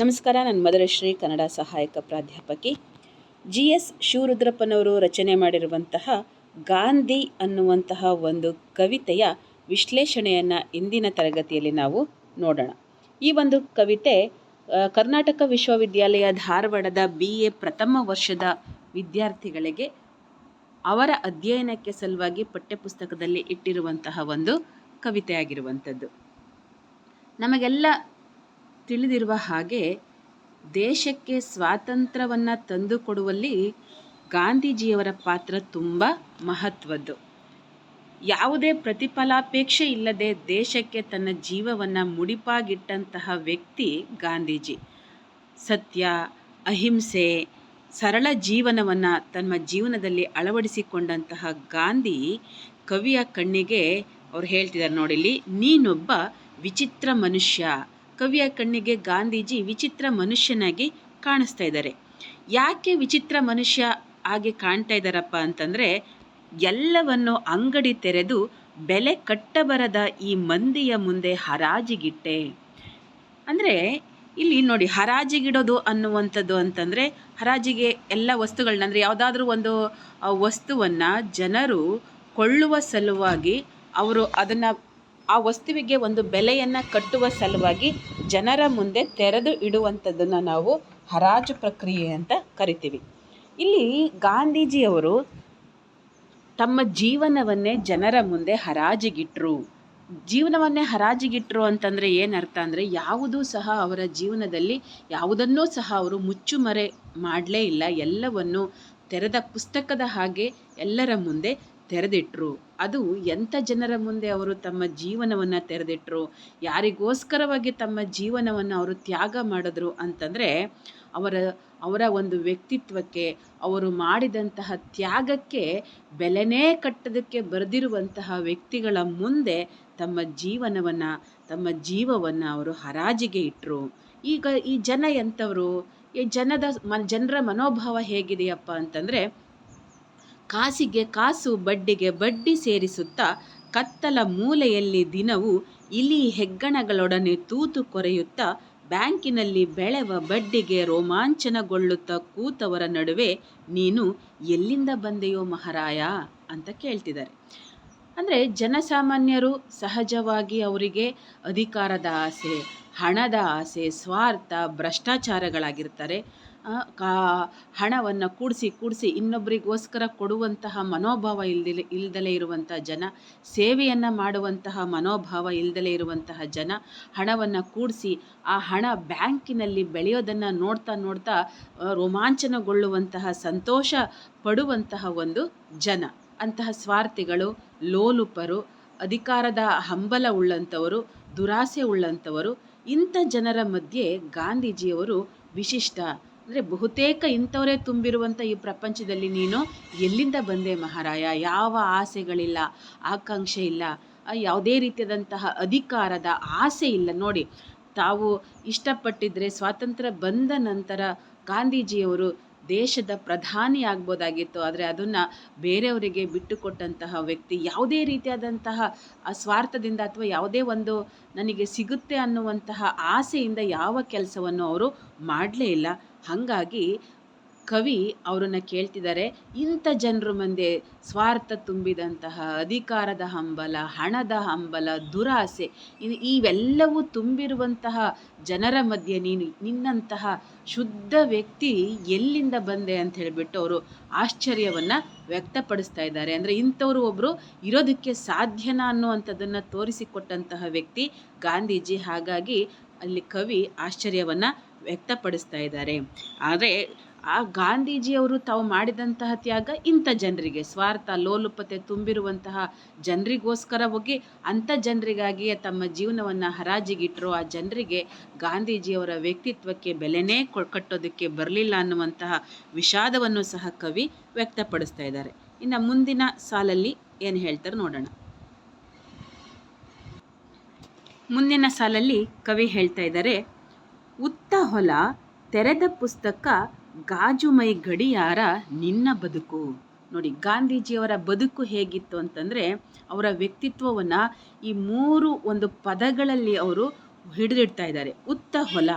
ನಮಸ್ಕಾರ ನನ್ನ ಮಧುರಶ್ರೀ ಕನ್ನಡ ಸಹಾಯಕ ಪ್ರಾಧ್ಯಾಪಕಿ. ಜಿ ಎಸ್ ಶಿವರುದ್ರಪ್ಪನವರು ರಚನೆ ಮಾಡಿರುವಂತಹ ಗಾಂಧಿ ಅನ್ನುವಂತಹ ಒಂದು ಕವಿತೆಯ ವಿಶ್ಲೇಷಣೆಯನ್ನು ಇಂದಿನ ತರಗತಿಯಲ್ಲಿ ನಾವು ನೋಡೋಣ. ಈ ಒಂದು ಕವಿತೆ ಕರ್ನಾಟಕ ವಿಶ್ವವಿದ್ಯಾಲಯ ಧಾರವಾಡದ ಬಿ ಎ ಪ್ರಥಮ ವರ್ಷದ ವಿದ್ಯಾರ್ಥಿಗಳಿಗೆ ಅವರ ಅಧ್ಯಯನಕ್ಕೆ ಸಲುವಾಗಿ ಪಠ್ಯಪುಸ್ತಕದಲ್ಲಿ ಇಟ್ಟಿರುವಂತಹ ಒಂದು ಕವಿತೆಯಾಗಿರುವಂಥದ್ದು. ನಮಗೆಲ್ಲ ತಿಳಿದಿರುವ ಹಾಗೆ ದೇಶಕ್ಕೆ ಸ್ವಾತಂತ್ರ್ಯವನ್ನು ತಂದುಕೊಡುವಲ್ಲಿ ಗಾಂಧೀಜಿಯವರ ಪಾತ್ರ ತುಂಬ ಮಹತ್ವದ್ದು. ಯಾವುದೇ ಪ್ರತಿಫಲಾಪೇಕ್ಷೆ ಇಲ್ಲದೆ ದೇಶಕ್ಕೆ ತನ್ನ ಜೀವವನ್ನು ಮುಡಿಪಾಗಿಟ್ಟಂತಹ ವ್ಯಕ್ತಿ ಗಾಂಧೀಜಿ. ಸತ್ಯ, ಅಹಿಂಸೆ, ಸರಳ ಜೀವನವನ್ನು ತಮ್ಮ ಜೀವನದಲ್ಲಿ ಅಳವಡಿಸಿಕೊಂಡಂತಹ ಗಾಂಧಿ ಕವಿಯ ಕಣ್ಣಿಗೆ ಅವ್ರು ಹೇಳ್ತಿದ್ದಾರೆ ನೋಡಿಲ್ಲಿ, ನೀನೊಬ್ಬ ವಿಚಿತ್ರ ಮನುಷ್ಯ ಕವಿಯ ಕಣ್ಣಿಗೆ ಗಾಂಧೀಜಿ ವಿಚಿತ್ರ ಮನುಷ್ಯನಾಗಿ ಕಾಣಿಸ್ತಾ ಇದ್ದಾರೆ. ಯಾಕೆ ವಿಚಿತ್ರ ಮನುಷ್ಯ ಹಾಗೆ ಕಾಣ್ತಾ ಇದ್ದಾರಪ್ಪ ಅಂತಂದರೆ, ಎಲ್ಲವನ್ನು ಅಂಗಡಿ ತೆರೆದು ಬೆಲೆ ಕಟ್ಟಬರದ ಈ ಮಂದಿಯ ಮುಂದೆ ಹರಾಜಿಗಿಟ್ಟೆ. ಅಂದರೆ, ಇಲ್ಲಿ ನೋಡಿ ಹರಾಜಿಗಿಡೋದು ಅನ್ನುವಂಥದ್ದು ಅಂತಂದರೆ, ಹರಾಜಿಗೆ ಎಲ್ಲ ವಸ್ತುಗಳನ್ನ, ಅಂದರೆ ಯಾವುದಾದ್ರೂ ಒಂದು ವಸ್ತುವನ್ನು ಜನರು ಕೊಳ್ಳುವ ಸಲುವಾಗಿ ಅವರು ಅದನ್ನು ಆ ವಸ್ತುವಿಗೆ ಒಂದು ಬೆಲೆಯನ್ನು ಕಟ್ಟುವ ಸಲುವಾಗಿ ಜನರ ಮುಂದೆ ತೆರೆದು ಇಡುವಂಥದ್ದನ್ನು ನಾವು ಹರಾಜು ಪ್ರಕ್ರಿಯೆ ಅಂತ ಕರಿತೀವಿ. ಇಲ್ಲಿ ಗಾಂಧೀಜಿಯವರು ತಮ್ಮ ಜೀವನವನ್ನೇ ಜನರ ಮುಂದೆ ಹರಾಜಿಗಿಟ್ರು. ಜೀವನವನ್ನೇ ಹರಾಜಿಗಿಟ್ರು ಅಂತಂದರೆ ಏನರ್ಥ ಅಂದರೆ ಯಾವುದೂ ಸಹ ಅವರ ಜೀವನದಲ್ಲಿ ಯಾವುದನ್ನೂ ಸಹ ಅವರು ಮುಚ್ಚುಮರೆ ಮಾಡಲೇ ಇಲ್ಲ. ಎಲ್ಲವನ್ನು ತೆರೆದ ಪುಸ್ತಕದ ಹಾಗೆ ಎಲ್ಲರ ಮುಂದೆ ತೆರೆದಿಟ್ರು. ಅದು ಎಂಥ ಜನರ ಮುಂದೆ ಅವರು ತಮ್ಮ ಜೀವನವನ್ನು ತೆರೆದಿಟ್ರು, ಯಾರಿಗೋಸ್ಕರವಾಗಿ ತಮ್ಮ ಜೀವನವನ್ನು ಅವರು ತ್ಯಾಗ ಮಾಡಿದ್ರು ಅಂತಂದರೆ, ಅವರ ಅವರ ಒಂದು ವ್ಯಕ್ತಿತ್ವಕ್ಕೆ, ಅವರು ಮಾಡಿದಂತಹ ತ್ಯಾಗಕ್ಕೆ ಬೆಲೆನೇ ಕಟ್ಟೋದಕ್ಕೆ ಬರೆದಿರುವಂತಹ ವ್ಯಕ್ತಿಗಳ ಮುಂದೆ ತಮ್ಮ ಜೀವನವನ್ನು, ತಮ್ಮ ಜೀವವನ್ನು ಅವರು ಹರಾಜಿಗೆ ಇಟ್ಟರು ಈಗ ಈ ಜನ ಎಂಥವರು? ಈ ಜನದ ಮ, ಜನರ ಮನೋಭಾವ ಹೇಗಿದೆಯಪ್ಪ ಅಂತಂದರೆ ಕಾಸಿಗೆ ಕಾಸು, ಬಡ್ಡಿಗೆ ಬಡ್ಡಿ ಸೇರಿಸುತ್ತಾ ಕತ್ತಲ ಮೂಲೆಯಲ್ಲಿ ದಿನವೂ ಇಲಿ ಹೆಗ್ಗಣಗಳೊಡನೆ ತೂತು ಕೊರೆಯುತ್ತಾ ಬ್ಯಾಂಕಿನಲ್ಲಿ ಬೆಳೆವ ಬಡ್ಡಿಗೆ ರೋಮಾಂಚನಗೊಳ್ಳುತ್ತಾ ಕೂತವರ ನಡುವೆ ನೀನು ಎಲ್ಲಿಂದ ಬಂದೆಯೋ ಮಹಾರಾಯ ಅಂತ ಕೇಳ್ತಿದ್ದಾರೆ. ಅಂದರೆ ಜನಸಾಮಾನ್ಯರು ಸಹಜವಾಗಿ ಅವರಿಗೆ ಅಧಿಕಾರದ ಆಸೆ, ಹಣದ ಆಸೆ, ಸ್ವಾರ್ಥ, ಭ್ರಷ್ಟಾಚಾರಗಳಾಗಿರ್ತಾರೆ. ಕಾ, ಹಣವನ್ನು ಕೂಡಿಸಿ ಕೂಡಿಸಿ ಇನ್ನೊಬ್ಬರಿಗೋಸ್ಕರ ಕೊಡುವಂತಹ ಮನೋಭಾವ ಇಲ್ದಿಲೆ, ಇಲ್ದಲೇ ಇರುವಂಥ ಜನ, ಸೇವೆಯನ್ನು ಮಾಡುವಂತಹ ಮನೋಭಾವ ಇಲ್ದಲೇ ಇರುವಂತಹ ಜನ, ಹಣವನ್ನು ಕೂಡಿಸಿ ಆ ಹಣ ಬ್ಯಾಂಕಿನಲ್ಲಿ ಬೆಳೆಯೋದನ್ನು ನೋಡ್ತಾ ನೋಡ್ತಾ ರೋಮಾಂಚನಗೊಳ್ಳುವಂತಹ ಸಂತೋಷ ಪಡುವಂತಹ ಒಂದು ಜನ. ಅಂತಹ ಸ್ವಾರ್ಥಿಗಳು, ಲೋಲುಪರು, ಅಧಿಕಾರದ ಹಂಬಲ ಉಳ್ಳಂಥವರು, ದುರಾಸೆ ಉಳ್ಳಂಥವರು, ಇಂಥ ಜನರ ಮಧ್ಯೆ ಗಾಂಧೀಜಿಯವರು ವಿಶಿಷ್ಟ ಅಂದರೆ ಬಹುತೇಕ ಇಂಥವರೇ ತುಂಬಿರುವಂಥ ಈ ಪ್ರಪಂಚದಲ್ಲಿ ನೀನು ಎಲ್ಲಿಂದ ಬಂದೆ ಮಹಾರಾಯ? ಯಾವ ಆಸೆಗಳಿಲ್ಲ, ಆಕಾಂಕ್ಷೆ ಇಲ್ಲ ಯಾವುದೇ ರೀತಿಯಾದಂತಹ ಅಧಿಕಾರದ ಆಸೆ ಇಲ್ಲ. ನೋಡಿ, ತಾವು ಇಷ್ಟಪಟ್ಟಿದ್ರೆ ಸ್ವಾತಂತ್ರ್ಯ ಬಂದ ನಂತರ ಗಾಂಧೀಜಿಯವರು ದೇಶದ ಪ್ರಧಾನಿ ಆಗ್ಬೋದಾಗಿತ್ತು. ಆದರೆ ಅದನ್ನು ಬೇರೆಯವರಿಗೆ ಬಿಟ್ಟುಕೊಟ್ಟಂತಹ ವ್ಯಕ್ತಿ ಯಾವುದೇ ರೀತಿಯಾದಂತಹ ಸ್ವಾರ್ಥದಿಂದ ಅಥವಾ ಯಾವುದೇ ಒಂದು ನನಗೆ ಸಿಗುತ್ತೆ ಅನ್ನುವಂತಹ ಆಸೆಯಿಂದ ಯಾವ ಕೆಲಸವನ್ನು ಅವರು ಮಾಡಲೇ ಇಲ್ಲ. ಹಾಗಾಗಿ ಕವಿ ಅವರನ್ನು ಕೇಳ್ತಿದ್ದಾರೆ. ಇಂಥ ಜನರ ಮುಂದೆ ಸ್ವಾರ್ಥ ತುಂಬಿದಂತಹ ಅಧಿಕಾರದ ಹಂಬಲ, ಹಣದ ಹಂಬಲ, ದುರಾಸೆ, ಇವು ಇವೆಲ್ಲವೂ ತುಂಬಿರುವಂತಹ ಜನರ ಮಧ್ಯೆ ನೀನು ನಿನ್ನಂತಹ ಶುದ್ಧ ವ್ಯಕ್ತಿ ಎಲ್ಲಿಂದ ಬಂದೆ ಅಂತ ಹೇಳಿಬಿಟ್ಟು ಅವರು ಆಶ್ಚರ್ಯವನ್ನು ವ್ಯಕ್ತಪಡಿಸ್ತಾ ಇದ್ದಾರೆ. ಅಂದರೆ ಇಂಥವರು ಒಬ್ಬರು ಇರೋದಕ್ಕೆ ಸಾಧ್ಯನಾ ಅನ್ನುವಂಥದ್ದನ್ನು ತೋರಿಸಿಕೊಟ್ಟಂತಹ ವ್ಯಕ್ತಿ ಗಾಂಧೀಜಿ. ಹಾಗಾಗಿ ಅಲ್ಲಿ ಕವಿ ಆಶ್ಚರ್ಯವನ್ನು ವ್ಯಕ್ತಪಡಿಸ್ತಾ ಇದ್ದಾರೆ. ಆದರೆ ಆ ಗಾಂಧೀಜಿಯವರು ತಾವು ಮಾಡಿದಂತಹ ತ್ಯಾಗ ಇಂಥ ಜನರಿಗೆ, ಸ್ವಾರ್ಥ, ಲೋಲುಪತೆ ತುಂಬಿರುವಂತಹ ಜನರಿಗೋಸ್ಕರ ಹೋಗಿ ಅಂಥ ಜನರಿಗಾಗಿಯೇ ತಮ್ಮ ಜೀವನವನ್ನು ಹರಾಜಿಗಿಟ್ಟರು ಆ ಜನರಿಗೆ ಗಾಂಧೀಜಿಯವರ ವ್ಯಕ್ತಿತ್ವಕ್ಕೆ ಬೆಲೆನೇ ಕಟ್ಟೋದಕ್ಕೆ ಬರಲಿಲ್ಲ ಅನ್ನುವಂತಹ ವಿಷಾದವನ್ನು ಸಹ ಕವಿ ವ್ಯಕ್ತಪಡಿಸ್ತಾ ಇದ್ದಾರೆ. ಇನ್ನು ಮುಂದಿನ ಸಾಲಲ್ಲಿ ಏನು ಹೇಳ್ತಾರೆ ನೋಡೋಣ. ಮುಂದಿನ ಸಾಲಲ್ಲಿ ಕವಿ ಹೇಳ್ತಾ ಇದ್ದಾರೆ ಉತ್ತ ಹೊಲ ತೆರೆದ ಪುಸ್ತಕ ಗಾಜು ಮೈ ಗಡಿಯಾರ ನಿನ್ನ ಬದುಕು. ನೋಡಿ, ಗಾಂಧೀಜಿಯವರ ಬದುಕು ಹೇಗಿತ್ತು ಅಂತಂದರೆ ಅವರ ವ್ಯಕ್ತಿತ್ವವನ್ನು ಈ ಮೂರು ಒಂದು ಪದಗಳಲ್ಲಿ ಅವರು ಹಿಡಿದಿಡ್ತಾ ಇದ್ದಾರೆ. ಉತ್ತ ಹೊಲ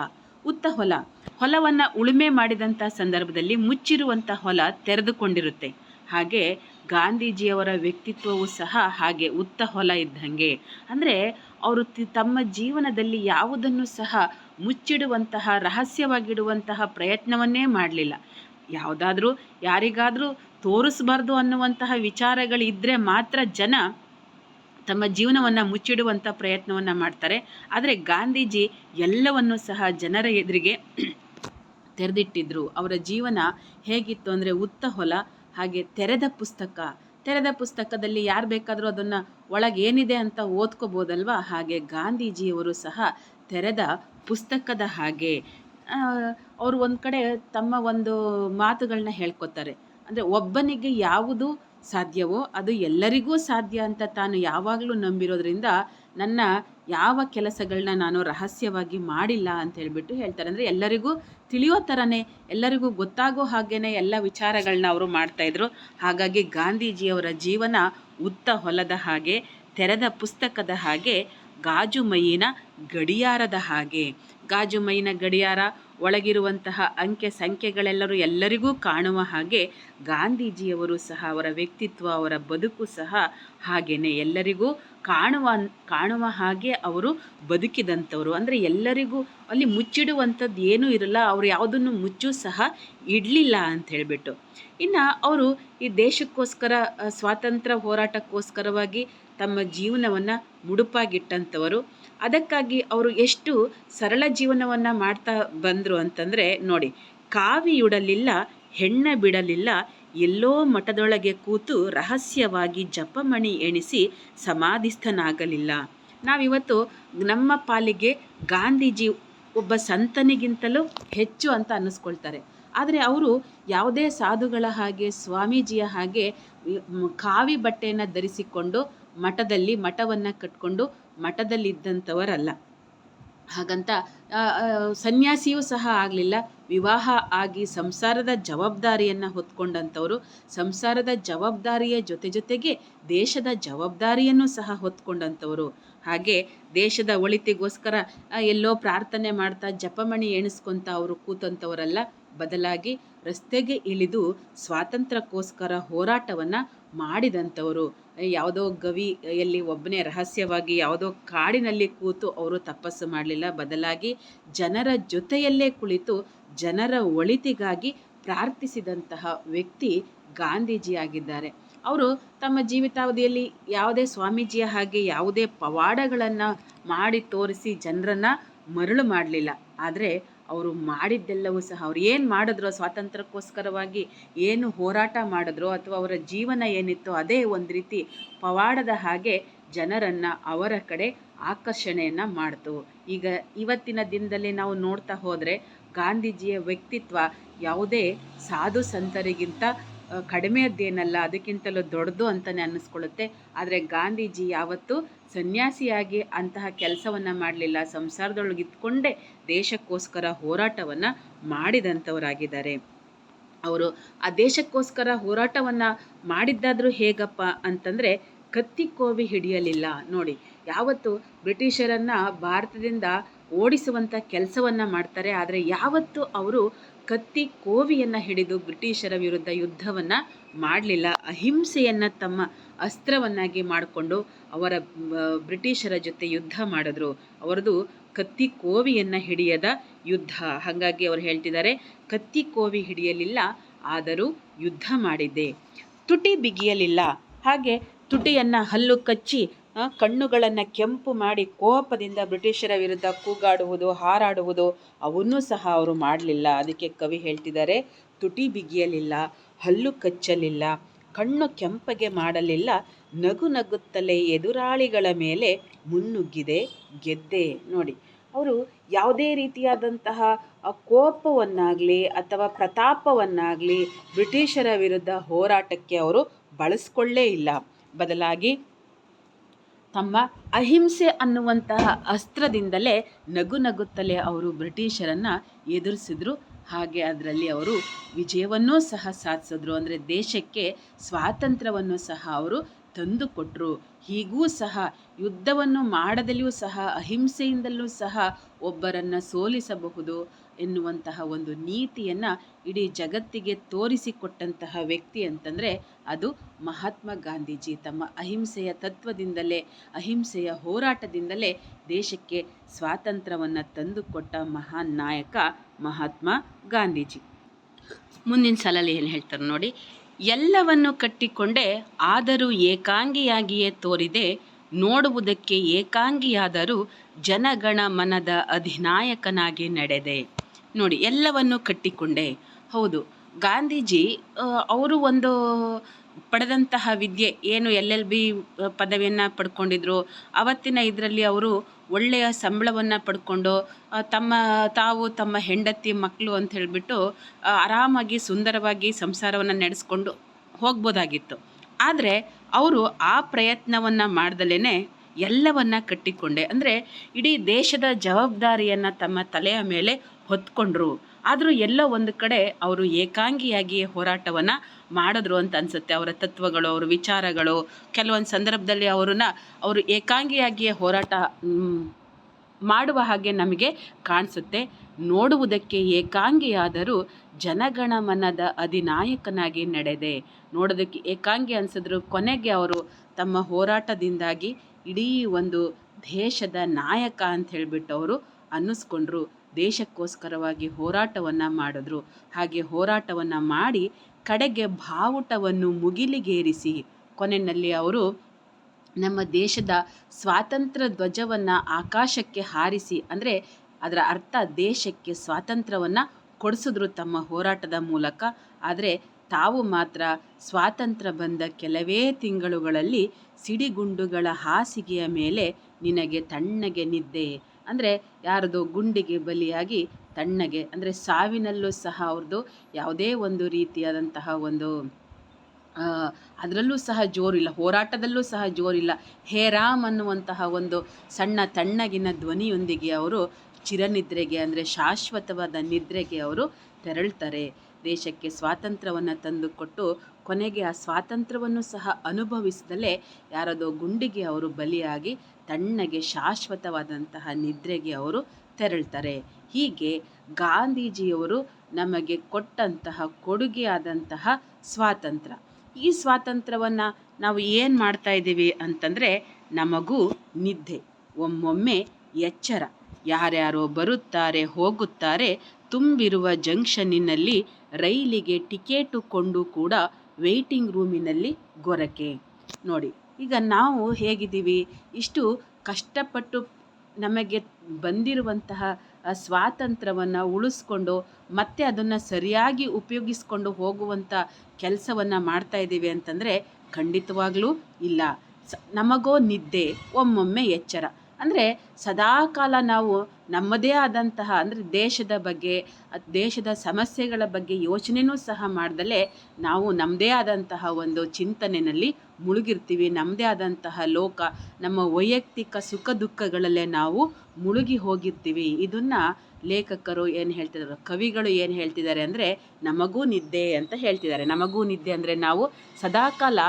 ಉತ್ತ ಹೊಲ. ಹೊಲವನ್ನು ಉಳುಮೆ ಮಾಡಿದಂಥ ಸಂದರ್ಭದಲ್ಲಿ ಮುಚ್ಚಿರುವಂಥ ಹೊಲ ತೆರೆದುಕೊಂಡಿರುತ್ತೆ. ಹಾಗೆ ಗಾಂಧೀಜಿಯವರ ವ್ಯಕ್ತಿತ್ವವು ಸಹ ಹಾಗೆ ಉತ್ತ ಹೊಲ ಇದ್ದಂಗೆ. ಅಂದರೆ ಅವರು ತಮ್ಮ ಜೀವನದಲ್ಲಿ ಯಾವುದನ್ನು ಸಹ ಮುಚ್ಚಿಡುವಂತಹ, ರಹಸ್ಯವಾಗಿಡುವಂತಹ ಪ್ರಯತ್ನವನ್ನೇ ಮಾಡಲಿಲ್ಲ. ಯಾವುದಾದ್ರೂ ಯಾರಿಗಾದರೂ ತೋರಿಸ್ಬಾರ್ದು ಅನ್ನುವಂತಹ ವಿಚಾರಗಳಿದ್ದರೆ ಮಾತ್ರ ಜನ ತಮ್ಮ ಜೀವನವನ್ನು ಮುಚ್ಚಿಡುವಂಥ ಪ್ರಯತ್ನವನ್ನು ಮಾಡ್ತಾರೆ. ಆದರೆ ಗಾಂಧೀಜಿ ಎಲ್ಲವನ್ನೂ ಸಹ ಜನರ ಎದುರಿಗೆ ತೆರೆದಿಟ್ಟಿದ್ರು. ಅವರ ಜೀವನ ಹೇಗಿತ್ತು ಅಂದರೆ ಉತ್ತ ಹೊಲ, ಹಾಗೆ ತೆರೆದ ಪುಸ್ತಕ ತೆರೆದ ಪುಸ್ತಕದಲ್ಲಿ ಯಾರು ಬೇಕಾದರೂ ಅದನ್ನು ಒಳಗೇನಿದೆ ಅಂತ ಓದ್ಕೋಬೋದಲ್ವಾ? ಹಾಗೆ ಗಾಂಧೀಜಿಯವರು ಸಹ ತೆರೆದ ಪುಸ್ತಕದ ಹಾಗೆ. ಅವರು ಒಂದು ಕಡೆ ತಮ್ಮ ಒಂದು ಮಾತುಗಳನ್ನ ಹೇಳ್ಕೊತಾರೆ. ಅಂದರೆ ಒಬ್ಬನಿಗೆ ಯಾವುದು ಸಾಧ್ಯವೋ ಅದು ಎಲ್ಲರಿಗೂ ಸಾಧ್ಯ ಅಂತ ತಾನು ಯಾವಾಗಲೂ ನಂಬಿರೋದ್ರಿಂದ ನನ್ನ ಯಾವ ಕೆಲಸಗಳನ್ನ ನಾನು ರಹಸ್ಯವಾಗಿ ಮಾಡಿಲ್ಲ ಅಂತ ಹೇಳಿಬಿಟ್ಟು ಹೇಳ್ತಾರೆ. ಅಂದರೆ ಎಲ್ಲರಿಗೂ ತಿಳಿಯೋ ಥರನೇ ಎಲ್ಲರಿಗೂ ಗೊತ್ತಾಗೋ ಹಾಗೇನೆ ಎಲ್ಲ ವಿಚಾರಗಳನ್ನ ಅವರು ಮಾಡ್ತಾಯಿದ್ರು ಹಾಗಾಗಿ ಗಾಂಧೀಜಿಯವರ ಜೀವನ ಉತ್ತ ಹೊಲದ ಹಾಗೆ, ತೆರೆದ ಪುಸ್ತಕದ ಹಾಗೆ, ಗಾಜು ಮೈಯಿನ ಗಡಿಯಾರದ ಹಾಗೆ. ಗಾಜು ಮೈಯಿನ ಗಡಿಯಾರ ಒಳಗಿರುವಂತಹ ಅಂಕೆ ಸಂಖ್ಯೆಗಳೆಲ್ಲರೂ ಎಲ್ಲರಿಗೂ ಕಾಣುವ ಹಾಗೆ ಗಾಂಧೀಜಿಯವರು ಸಹ ಅವರ ವ್ಯಕ್ತಿತ್ವ, ಅವರ ಬದುಕು ಸಹ ಹಾಗೆಯೇ ಎಲ್ಲರಿಗೂ ಕಾಣುವ ಕಾಣುವ ಹಾಗೆ ಅವರು ಬದುಕಿದಂಥವರು. ಅಂದರೆ ಎಲ್ಲರಿಗೂ ಅಲ್ಲಿ ಮುಚ್ಚಿಡುವಂಥದ್ದು ಏನೂ ಇರಲ್ಲ, ಅವರು ಯಾವುದನ್ನು ಮುಚ್ಚು ಸಹ ಇಡಲಿಲ್ಲ ಅಂತ ಹೇಳಿಬಿಟ್ಟು. ಇನ್ನು ಅವರು ಈ ದೇಶಕ್ಕೋಸ್ಕರ ಸ್ವಾತಂತ್ರ್ಯ ಹೋರಾಟಕ್ಕೋಸ್ಕರವಾಗಿ ತಮ್ಮ ಜೀವನವನ್ನು ಮುಡುಪಾಗಿಟ್ಟಂಥವರು. ಅದಕ್ಕಾಗಿ ಅವರು ಎಷ್ಟು ಸರಳ ಜೀವನವನ್ನು ಮಾಡ್ತಾ ಬಂದರು ಅಂತಂದರೆ ನೋಡಿ ಕಾವಿಯುಡಲಿಲ್ಲ ಹೆಣ್ಣ ಬಿಡಲಿಲ್ಲ ಎಲ್ಲೋ ಮಠದೊಳಗೆ ಕೂತು ರಹಸ್ಯವಾಗಿ ಜಪಮಣಿ ಎಣಿಸಿ ಸಮಾಧಿಸ್ಥನಾಗಲಿಲ್ಲ. ನಾವಿವತ್ತು ನಮ್ಮ ಪಾಲಿಗೆ ಗಾಂಧೀಜಿ ಒಬ್ಬ ಸಂತನಿಗಿಂತಲೂ ಹೆಚ್ಚು ಅಂತ ಅನ್ನಿಸ್ಕೊಳ್ತಾರೆ. ಆದರೆ ಅವರು ಯಾವುದೇ ಸಾಧುಗಳ ಹಾಗೆ, ಸ್ವಾಮೀಜಿಯ ಹಾಗೆ ಕಾವಿ ಬಟ್ಟೆಯನ್ನು ಧರಿಸಿಕೊಂಡು ಮಠದಲ್ಲಿ ಮಠವನ್ನು ಕಟ್ಕೊಂಡು ಮಠದಲ್ಲಿದ್ದಂಥವರಲ್ಲ. ಹಾಗಂತ ಸನ್ಯಾಸಿಯೂ ಸಹ ಆಗಲಿಲ್ಲ. ವಿವಾಹ ಆಗಿ ಸಂಸಾರದ ಜವಾಬ್ದಾರಿಯನ್ನು ಹೊತ್ಕೊಂಡಂಥವರು, ಸಂಸಾರದ ಜವಾಬ್ದಾರಿಯ ಜೊತೆ ಜೊತೆಗೆ ದೇಶದ ಜವಾಬ್ದಾರಿಯನ್ನು ಸಹ ಹೊತ್ಕೊಂಡಂಥವರು. ಹಾಗೆ ದೇಶದ ಒಳಿತಿಗೋಸ್ಕರ ಎಲ್ಲೋ ಪ್ರಾರ್ಥನೆ ಮಾಡ್ತಾ ಜಪಮಣಿ ಎಣಿಸ್ಕೊಂತ ಅವರು ಕೂತಂಥವರಲ್ಲ, ಬದಲಾಗಿ ರಸ್ತೆಗೆ ಇಳಿದು ಸ್ವಾತಂತ್ರ್ಯಕ್ಕೋಸ್ಕರ ಹೋರಾಟವನ್ನು ಮಾಡಿದಂಥವರು, ಯಾವುದೋ ಗವಿಯಲ್ಲಿ ಒಬ್ಬನೇ ರಹಸ್ಯವಾಗಿ ಯಾವುದೋ ಕಾಡಿನಲ್ಲಿ ಕೂತು ಅವರು ತಪಸ್ಸು ಮಾಡಲಿಲ್ಲ. ಬದಲಾಗಿ ಜನರ ಜೊತೆಯಲ್ಲೇ ಕುಳಿತು ಜನರ ಒಳಿತಿಗಾಗಿ ಪ್ರಾರ್ಥಿಸಿದಂತಹ ವ್ಯಕ್ತಿ ಗಾಂಧೀಜಿಯಾಗಿದ್ದಾರೆ. ಅವರು ತಮ್ಮ ಜೀವಿತಾವಧಿಯಲ್ಲಿ ಯಾವುದೇ ಸ್ವಾಮೀಜಿಯ ಹಾಗೆ ಯಾವುದೇ ಪವಾಡಗಳನ್ನು ಮಾಡಿ ತೋರಿಸಿ ಜನರನ್ನು ಮರಳು ಮಾಡಲಿಲ್ಲ. ಆದರೆ ಅವರು ಮಾಡಿದ್ದೆಲ್ಲವೂ ಸಹ, ಅವ್ರು ಏನು ಮಾಡಿದ್ರು ಸ್ವಾತಂತ್ರ್ಯಕ್ಕೋಸ್ಕರವಾಗಿ ಏನು ಹೋರಾಟ ಮಾಡಿದ್ರೋ ಅಥವಾ ಅವರ ಜೀವನ ಏನಿತ್ತು ಅದೇ ಒಂದು ರೀತಿ ಪವಾಡದ ಹಾಗೆ ಜನರನ್ನು ಅವರ ಕಡೆ ಆಕರ್ಷಣೆಯನ್ನು ಮಾಡ್ತು. ಈಗ ಇವತ್ತಿನ ದಿನದಲ್ಲಿ ನಾವು ನೋಡ್ತಾ ಹೋದರೆ ಗಾಂಧೀಜಿಯ ವ್ಯಕ್ತಿತ್ವ ಯಾವುದೇ ಸಾಧು ಸಂತರಿಗಿಂತ ಕಡಿಮೆಯದ್ದೇನಲ್ಲ ಅದಕ್ಕಿಂತಲೂ ದೊಡ್ಡದು ಅಂತಲೇ ಅನ್ನಿಸ್ಕೊಳ್ಳುತ್ತೆ. ಆದರೆ ಗಾಂಧೀಜಿ ಯಾವತ್ತೂ ಸನ್ಯಾಸಿಯಾಗಿ ಅಂತಹ ಕೆಲಸವನ್ನು ಮಾಡಲಿಲ್ಲ. ಸಂಸಾರದೊಳಗೆ ಇದ್ಕೊಂಡೇ ದೇಶಕ್ಕೋಸ್ಕರ ಹೋರಾಟವನ್ನು ಮಾಡಿದಂಥವರಾಗಿದ್ದಾರೆ. ಅವರು ಆ ದೇಶಕ್ಕೋಸ್ಕರ ಹೋರಾಟವನ್ನು ಮಾಡಿದ್ದಾದರೂ ಹೇಗಪ್ಪ ಅಂತಂದರೆ ಕತ್ತಿ ಕೋವಿ ಹಿಡಿಯಲಿಲ್ಲ. ನೋಡಿ, ಯಾವತ್ತು ಬ್ರಿಟಿಷರನ್ನು ಭಾರತದಿಂದ ಓಡಿಸುವಂಥ ಕೆಲಸವನ್ನು ಮಾಡ್ತಾರೆ, ಆದರೆ ಯಾವತ್ತು ಅವರು ಕತ್ತಿ ಕೋವಿಯನ್ನು ಹಿಡಿದು ಬ್ರಿಟಿಷರ ವಿರುದ್ಧ ಯುದ್ಧವನ್ನು ಮಾಡಲಿಲ್ಲ. ಅಹಿಂಸೆಯನ್ನು ತಮ್ಮ ಅಸ್ತ್ರವನ್ನಾಗಿ ಮಾಡಿಕೊಂಡು ಅವರ ಬ್ರಿಟಿಷರ ಜೊತೆ ಯುದ್ಧ ಮಾಡಿದ್ರು. ಅವರದು ಕತ್ತಿ ಕೋವಿಯನ್ನು ಹಿಡಿಯದ ಯುದ್ಧ. ಹಾಗಾಗಿ ಅವರು ಹೇಳ್ತಿದ್ದಾರೆ, ಕತ್ತಿ ಕೋವಿ ಹಿಡಿಯಲಿಲ್ಲ, ಆದರೂ ಯುದ್ಧ ಮಾಡಿದ್ದೆ. ತುಟಿ ಬಿಗಿಯಲಿಲ್ಲ. ಹಾಗೆ ತುಟಿಯನ್ನು ಹಲ್ಲು ಕಚ್ಚಿ ಕಣ್ಣುಗಳನ್ನು ಕೆಂಪು ಮಾಡಿ ಕೋಪದಿಂದ ಬ್ರಿಟಿಷರ ವಿರುದ್ಧ ಕೂಗಾಡುವುದು, ಹಾರಾಡುವುದು, ಅವನ್ನೂ ಸಹ ಅವರು ಮಾಡಲಿಲ್ಲ. ಅದಕ್ಕೆ ಕವಿ ಹೇಳ್ತಿದ್ದಾರೆ, ತುಟಿ ಬಿಗಿಯಲಿಲ್ಲ, ಹಲ್ಲು ಕಚ್ಚಲಿಲ್ಲ, ಕಣ್ಣು ಕೆಂಪಗೆ ಮಾಡಲಿಲ್ಲ, ನಗು ನಗುತ್ತಲೇ ಎದುರಾಳಿಗಳ ಮೇಲೆ ಮುನ್ನುಗ್ಗಿದೆ, ಗೆದ್ದೆ. ನೋಡಿ, ಅವರು ಯಾವುದೇ ರೀತಿಯಾದಂತಹ ಕೋಪವನ್ನಾಗಲಿ ಅಥವಾ ಪ್ರತಾಪವನ್ನಾಗಲಿ ಬ್ರಿಟಿಷರ ವಿರುದ್ಧ ಹೋರಾಟಕ್ಕೆ ಅವರು ಬಳಸ್ಕೊಳ್ಳೇ ಇಲ್ಲ. ಬದಲಾಗಿ ತಮ್ಮ ಅಹಿಂಸೆ ಅನ್ನುವಂತಹ ಅಸ್ತ್ರದಿಂದಲೇ ನಗು ನಗುತ್ತಲೇ ಅವರು ಬ್ರಿಟಿಷರನ್ನು ಎದುರಿಸಿದ್ರು. ಹಾಗೆ ಅದರಲ್ಲಿ ಅವರು ವಿಜಯವನ್ನೂ ಸಹ ಸಾಧಿಸಿದ್ರು. ಅಂದರೆ ದೇಶಕ್ಕೆ ಸ್ವಾತಂತ್ರ್ಯವನ್ನು ಸಹ ಅವರು ತಂದುಕೊಟ್ರು ಹೀಗೂ ಸಹ ಯುದ್ಧವನ್ನು ಮಾಡದಲ್ಲಿಯೂ ಸಹ, ಅಹಿಂಸೆಯಿಂದಲೂ ಸಹ ಒಬ್ಬರನ್ನು ಸೋಲಿಸಬಹುದು. ಎನ್ನುವಂತಹ ಒಂದು ನೀತಿಯನ್ನು ಇಡೀ ಜಗತ್ತಿಗೆ ತೋರಿಸಿಕೊಟ್ಟಂತಹ ವ್ಯಕ್ತಿ ಅಂತಂದರೆ ಅದು ಮಹಾತ್ಮ ಗಾಂಧೀಜಿ. ತಮ್ಮ ಅಹಿಂಸೆಯ ತತ್ವದಿಂದಲೇ, ಅಹಿಂಸೆಯ ಹೋರಾಟದಿಂದಲೇ ದೇಶಕ್ಕೆ ಸ್ವಾತಂತ್ರ್ಯವನ್ನು ತಂದುಕೊಟ್ಟ ಮಹಾನ್ ನಾಯಕ ಮಹಾತ್ಮ ಗಾಂಧೀಜಿ. ಮುಂದಿನ ಸಲಲ್ಲಿ ಏನು ಹೇಳ್ತಾರೆ ನೋಡಿ, ಎಲ್ಲವನ್ನು ಕಟ್ಟಿಕೊಂಡೇ ಆದರೂ ಏಕಾಂಗಿಯಾಗಿಯೇ ತೋರಿದೆ, ನೋಡುವುದಕ್ಕೆ ಏಕಾಂಗಿಯಾದರೂ ಜನಗಣ ಮನದ ಅಧಿನಾಯಕನಾಗಿ ನಡೆದೆ. ನೋಡಿ, ಎಲ್ಲವನ್ನು ಕಟ್ಟಿಕೊಂಡೆ. ಹೌದು, ಗಾಂಧೀಜಿ ಅವರು ಒಂದು ಪಡೆದಂತಹ ವಿದ್ಯೆ, ಏನು ಎಲ್ ಎಲ್ ಬಿ ಪದವಿಯನ್ನು ಪಡ್ಕೊಂಡಿದ್ರು, ಅವತ್ತಿನ ಇದರಲ್ಲಿ ಅವರು ಒಳ್ಳೆಯ ಸಂಬಳವನ್ನು ಪಡ್ಕೊಂಡು ತಮ್ಮ, ತಾವು ತಮ್ಮ ಹೆಂಡತಿ ಮಕ್ಕಳು ಅಂತ ಹೇಳಿಬಿಟ್ಟು ಆರಾಮಾಗಿ, ಸುಂದರವಾಗಿ ಸಂಸಾರವನ್ನು ನಡೆಸ್ಕೊಂಡು ಹೋಗ್ಬೋದಾಗಿತ್ತು. ಆದರೆ, ಅವರು ಆ ಪ್ರಯತ್ನವನ್ನು ಮಾಡ್ದಲೇ ಎಲ್ಲವನ್ನ ಕಟ್ಟಿಕೊಂಡೆ. ಅಂದರೆ ಇಡೀ ದೇಶದ ಜವಾಬ್ದಾರಿಯನ್ನು ತಮ್ಮ ತಲೆಯ ಮೇಲೆ ಹೊತ್ಕೊಂಡ್ರು. ಆದರೂ ಎಲ್ಲೋ ಒಂದು ಕಡೆ ಅವರು ಏಕಾಂಗಿಯಾಗಿ ಹೋರಾಟವನ್ನು ಮಾಡಿದ್ರು ಅಂತ ಅನಿಸುತ್ತೆ. ಅವರ ತತ್ವಗಳು, ಅವರ ವಿಚಾರಗಳು, ಕೆಲವೊಂದು ಸಂದರ್ಭದಲ್ಲಿ ಅವ್ರನ್ನ ಅವರು ಏಕಾಂಗಿಯಾಗಿಯೇ ಹೋರಾಟ ಮಾಡುವ ಹಾಗೆ ನಮಗೆ ಕಾಣಿಸುತ್ತೆ. ನೋಡುವುದಕ್ಕೆ ಏಕಾಂಗಿಯಾದರೂ ಜನಗಣಮನದ ಅಧಿನಾಯಕನಾಗಿ ನಡೆದೆ. ನೋಡೋದಕ್ಕೆ ಏಕಾಂಗಿ ಅನಿಸಿದ್ರು. ಕೊನೆಗೆ ಅವರು ತಮ್ಮ ಹೋರಾಟದಿಂದಾಗಿ ಇಡೀ ಒಂದು ದೇಶದ ನಾಯಕ ಅಂತ ಹೇಳಿಬಿಟ್ಟು ಅವರು ಅನ್ನಿಸ್ಕೊಂಡ್ರು. ದೇಶಕ್ಕೋಸ್ಕರವಾಗಿ ಹೋರಾಟವನ್ನು ಮಾಡಿದ್ರು. ಹಾಗೆ ಹೋರಾಟವನ್ನು ಮಾಡಿ ಕಡೆಗೆ ಬಾವುಟವನ್ನು ಮುಗಿಲಿಗೇರಿಸಿ ಕೊನೆಯಲ್ಲಿ ಅವರು ನಮ್ಮ ದೇಶದ ಸ್ವಾತಂತ್ರ್ಯ ಧ್ವಜವನ್ನು ಆಕಾಶಕ್ಕೆ ಹಾರಿಸಿ ಅಂದರೆ ಅದರ ಅರ್ಥ ದೇಶಕ್ಕೆ ಸ್ವಾತಂತ್ರ್ಯವನ್ನು ಕೊಡಿಸಿದ್ರು ತಮ್ಮ ಹೋರಾಟದ ಮೂಲಕ. ಆದರೆ ತಾವು ಮಾತ್ರ ಸ್ವಾತಂತ್ರ್ಯ ಬಂದ ಕೆಲವೇ ತಿಂಗಳುಗಳಲ್ಲಿ ಸಿಡಿಗುಂಡುಗಳ ಹಾಸಿಗೆಯ ಮೇಲೆ ನಿನಗೆ ತಣ್ಣಗೆ ನಿದ್ದೆ. ಅಂದರೆ ಯಾರದೋ ಗುಂಡಿಗೆ ಬಲಿಯಾಗಿ ತಣ್ಣಗೆ, ಅಂದರೆ ಸಾವಿನಲ್ಲೂ ಸಹ ಅವ್ರದ್ದು ಯಾವುದೇ ಒಂದು ರೀತಿಯಾದಂತಹ ಒಂದು ಅದರಲ್ಲೂ ಸಹ ಜೋರಿಲ್ಲ, ಹೋರಾಟದಲ್ಲೂ ಸಹ ಜೋರಿಲ್ಲ. ಹೇ ರಾಮ್ ಅನ್ನುವಂತಹ ಒಂದು ಸಣ್ಣ ತಣ್ಣಗಿನ ಧ್ವನಿಯೊಂದಿಗೆ ಅವರು ಚಿರನಿದ್ರೆಗೆ, ಅಂದರೆ ಶಾಶ್ವತವಾದ ನಿದ್ರೆಗೆ ಅವರು ತೆರಳ್ತಾರೆ. ದೇಶಕ್ಕೆ ಸ್ವಾತಂತ್ರ್ಯವನ್ನು ತಂದುಕೊಟ್ಟು ಕೊನೆಗೆ ಆ ಸ್ವಾತಂತ್ರ್ಯವನ್ನು ಸಹ ಅನುಭವಿಸದಲ್ಲೇ ಯಾರದೋ ಗುಂಡಿಗೆ ಅವರು ಬಲಿಯಾಗಿ ತಣ್ಣಗೆ ಶಾಶ್ವತವಾದಂತಹ ನಿದ್ರೆಗೆ ಅವರು ತೆರಳ್ತಾರೆ. ಹೀಗೆ ಗಾಂಧೀಜಿಯವರು ನಮಗೆ ಕೊಟ್ಟಂತಹ ಕೊಡುಗೆಯಾದಂತಹ ಸ್ವಾತಂತ್ರ್ಯ. ಈ ಸ್ವಾತಂತ್ರ್ಯವನ್ನು ನಾವು ಏನು ಮಾಡ್ತಾ ಇದ್ದೀವಿ ಅಂತಂದರೆ ನಮಗೂ ನಿದ್ದೆ, ಒಮ್ಮೊಮ್ಮೆ ಎಚ್ಚರ. ಯಾರ್ಯಾರೋ ಬರುತ್ತಾರೆ, ಹೋಗುತ್ತಾರೆ, ತುಂಬಿರುವ ಜಂಕ್ಷನ್ನಿನಲ್ಲಿ ರೈಲಿಗೆ ಟಿಕೆಟು ಕೊಂಡು ಕೂಡ ವೇಟಿಂಗ್ ರೂಮಿನಲ್ಲಿ ಗೊರಕೆ. ನೋಡಿ, ಈಗ ನಾವು ಹೇಗಿದ್ದೀವಿ? ಇಷ್ಟು ಕಷ್ಟಪಟ್ಟು ನಮಗೆ ಬಂದಿರುವಂತಹ ಸ್ವಾತಂತ್ರ್ಯವನ್ನು ಉಳಿಸ್ಕೊಂಡು, ಮತ್ತೆ ಅದನ್ನು ಸರಿಯಾಗಿ ಉಪಯೋಗಿಸ್ಕೊಂಡು ಹೋಗುವಂಥ ಕೆಲಸವನ್ನು ಮಾಡ್ತಾ ಇದ್ದೀವಿ ಅಂತಂದರೆ ಖಂಡಿತವಾಗ್ಲೂ ಇಲ್ಲ. ಸ, ನಮಗೋ ನಿದ್ದೆ, ಒಮ್ಮೊಮ್ಮೆ ಎಚ್ಚರ. ಅಂದರೆ ಸದಾಕಾಲ ನಾವು ನಮ್ಮದೇ ಆದಂತಹ ಅಂದರೆ ದೇಶದ ಬಗ್ಗೆ, ದೇಶದ ಸಮಸ್ಯೆಗಳ ಬಗ್ಗೆ ಯೋಚನೆಯೂ ಸಹ ಮಾಡ್ದಲೇ ನಾವು ನಮ್ಮದೇ ಆದಂತಹ ಒಂದು ಚಿಂತನೆಯಲ್ಲಿ ಮುಳುಗಿರ್ತೀವಿ. ನಮ್ಮದೇ ಆದಂತಹ ಲೋಕ, ನಮ್ಮ ವೈಯಕ್ತಿಕ ಸುಖ ದುಃಖಗಳಲ್ಲೇ ನಾವು ಮುಳುಗಿ ಹೋಗಿರ್ತೀವಿ. ಇದನ್ನು ಲೇಖಕರು ಏನು ಹೇಳ್ತಿದ್ದಾರೆ ಕವಿಗಳು ಏನು ಹೇಳ್ತಿದ್ದಾರೆ ಅಂದರೆ ನಮಗೂ ನಿದ್ದೆ ಅಂತ ಹೇಳ್ತಿದ್ದಾರೆ ನಮಗೂ ನಿದ್ದೆ ಅಂದರೆ ನಾವು ಸದಾಕಾಲ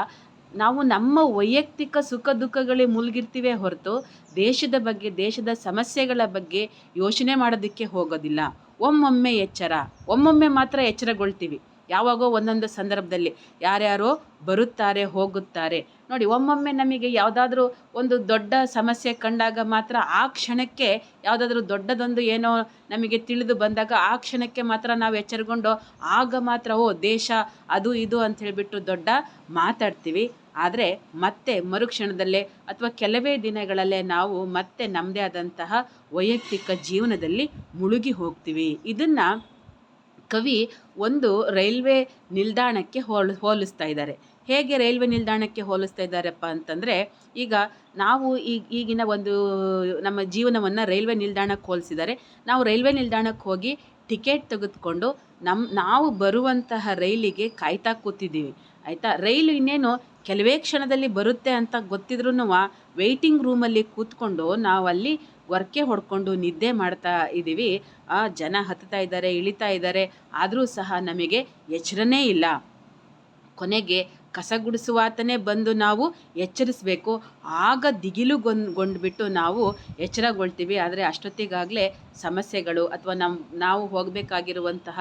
ನಾವು ನಮ್ಮ ವೈಯಕ್ತಿಕ ಸುಖ ದುಃಖಗಳೇ ಮುಳುಗಿರ್ತೀವೇ ಹೊರತು ದೇಶದ ಬಗ್ಗೆ, ದೇಶದ ಸಮಸ್ಯೆಗಳ ಬಗ್ಗೆ ಯೋಚನೆ ಮಾಡೋದಕ್ಕೆ ಹೋಗೋದಿಲ್ಲ. ಒಮ್ಮೊಮ್ಮೆ ಎಚ್ಚರ. ಒಮ್ಮೊಮ್ಮೆ ಮಾತ್ರ ಎಚ್ಚರಗೊಳ್ತೀವಿ. ಯಾವಾಗೋ ಒಂದೊಂದು ಸಂದರ್ಭದಲ್ಲಿ ಯಾರ್ಯಾರೋ ಬರುತ್ತಾರೆ, ಹೋಗುತ್ತಾರೆ. ನೋಡಿ, ಒಮ್ಮೊಮ್ಮೆ ನಮಗೆ ಯಾವುದಾದ್ರೂ ಒಂದು ದೊಡ್ಡ ಸಮಸ್ಯೆ ಕಂಡಾಗ ಮಾತ್ರ ಆ ಕ್ಷಣಕ್ಕೆ ಯಾವುದಾದ್ರೂ ದೊಡ್ಡದೊಂದು ಏನೋ ನಮಗೆ ತಿಳಿದು ಬಂದಾಗ ಆ ಕ್ಷಣಕ್ಕೆ ಮಾತ್ರ ನಾವು ಎಚ್ಚರಗೊಂಡು ಆಗ ಮಾತ್ರ, ಓ ದೇಶ ಅದು ಇದು ಅಂತ ಹೇಳಿಬಿಟ್ಟು ದೊಡ್ಡ ಮಾತಾಡ್ತೀವಿ. ಆದರೆ ಮತ್ತೆ ಮರುಕ್ಷಣದಲ್ಲೇ ಅಥವಾ ಕೆಲವೇ ದಿನಗಳಲ್ಲೇ ನಾವು ಮತ್ತೆ ನಮ್ಮದೇ ಆದಂತಹ ವೈಯಕ್ತಿಕ ಜೀವನದಲ್ಲಿ ಮುಳುಗಿ ಹೋಗ್ತೀವಿ. ಇದನ್ನು ಕವಿ ಒಂದು ರೈಲ್ವೆ ನಿಲ್ದಾಣಕ್ಕೆ ಹೋಲ್, ಹೋಲಿಸ್ತಾ ಇದ್ದಾರೆ. ಹೇಗೆ ರೈಲ್ವೆ ನಿಲ್ದಾಣಕ್ಕೆ ಹೋಲಿಸ್ತಾ ಇದ್ದಾರಪ್ಪ ಅಂತಂದರೆ, ಈಗ ನಾವು ಈಗ ಈಗಿನ ಒಂದು ನಮ್ಮ ಜೀವನವನ್ನು ರೈಲ್ವೆ ನಿಲ್ದಾಣಕ್ಕೆ ಹೋಲಿಸಿದ್ದಾರೆ. ನಾವು ರೈಲ್ವೆ ನಿಲ್ದಾಣಕ್ಕೆ ಹೋಗಿ ಟಿಕೆಟ್ ತೆಗೆದುಕೊಂಡು ನಮ್ಮ ನಾವು ಬರುವಂತಹ ರೈಲಿಗೆ ಕಾಯ್ತಾ ಕೂತಿದ್ದೀವಿ. ಆಯಿತಾ? ರೈಲು ಇನ್ನೇನು ಕೆಲವೇ ಕ್ಷಣದಲ್ಲಿ ಬರುತ್ತೆ ಅಂತ ಗೊತ್ತಿದ್ರೂ ವೆಯ್ಟಿಂಗ್ ರೂಮಲ್ಲಿ ಕೂತ್ಕೊಂಡು ನಾವು ಅಲ್ಲಿ ವರ್ಕೆ ಹೊಡ್ಕೊಂಡು ನಿದ್ದೆ ಮಾಡ್ತಾ ಇದ್ದೀವಿ. ಆ, ಜನ ಹತ್ತುತ್ತಾ ಇದ್ದಾರೆ, ಇಳಿತಾ ಇದ್ದಾರೆ. ಆದರೂ ಸಹ ನಮಗೆ ಎಚ್ಚರನೇ ಇಲ್ಲ. ಕೊನೆಗೆ ಕಸ ಗುಡಿಸುವಾತನೇ ಬಂದು ನಾವು ಎಚ್ಚರಿಸಬೇಕು. ಆಗ ದಿಗಿಲುಗೊಂಡ್ಬಿಟ್ಟು ನಾವು ಎಚ್ಚರಗೊಳ್ತೀವಿ. ಆದರೆ ಅಷ್ಟೊತ್ತಿಗಾಗಲೇ ಸಮಸ್ಯೆಗಳು ಅಥವಾ ನಮ್ಮ ನಾವು ಹೋಗಬೇಕಾಗಿರುವಂತಹ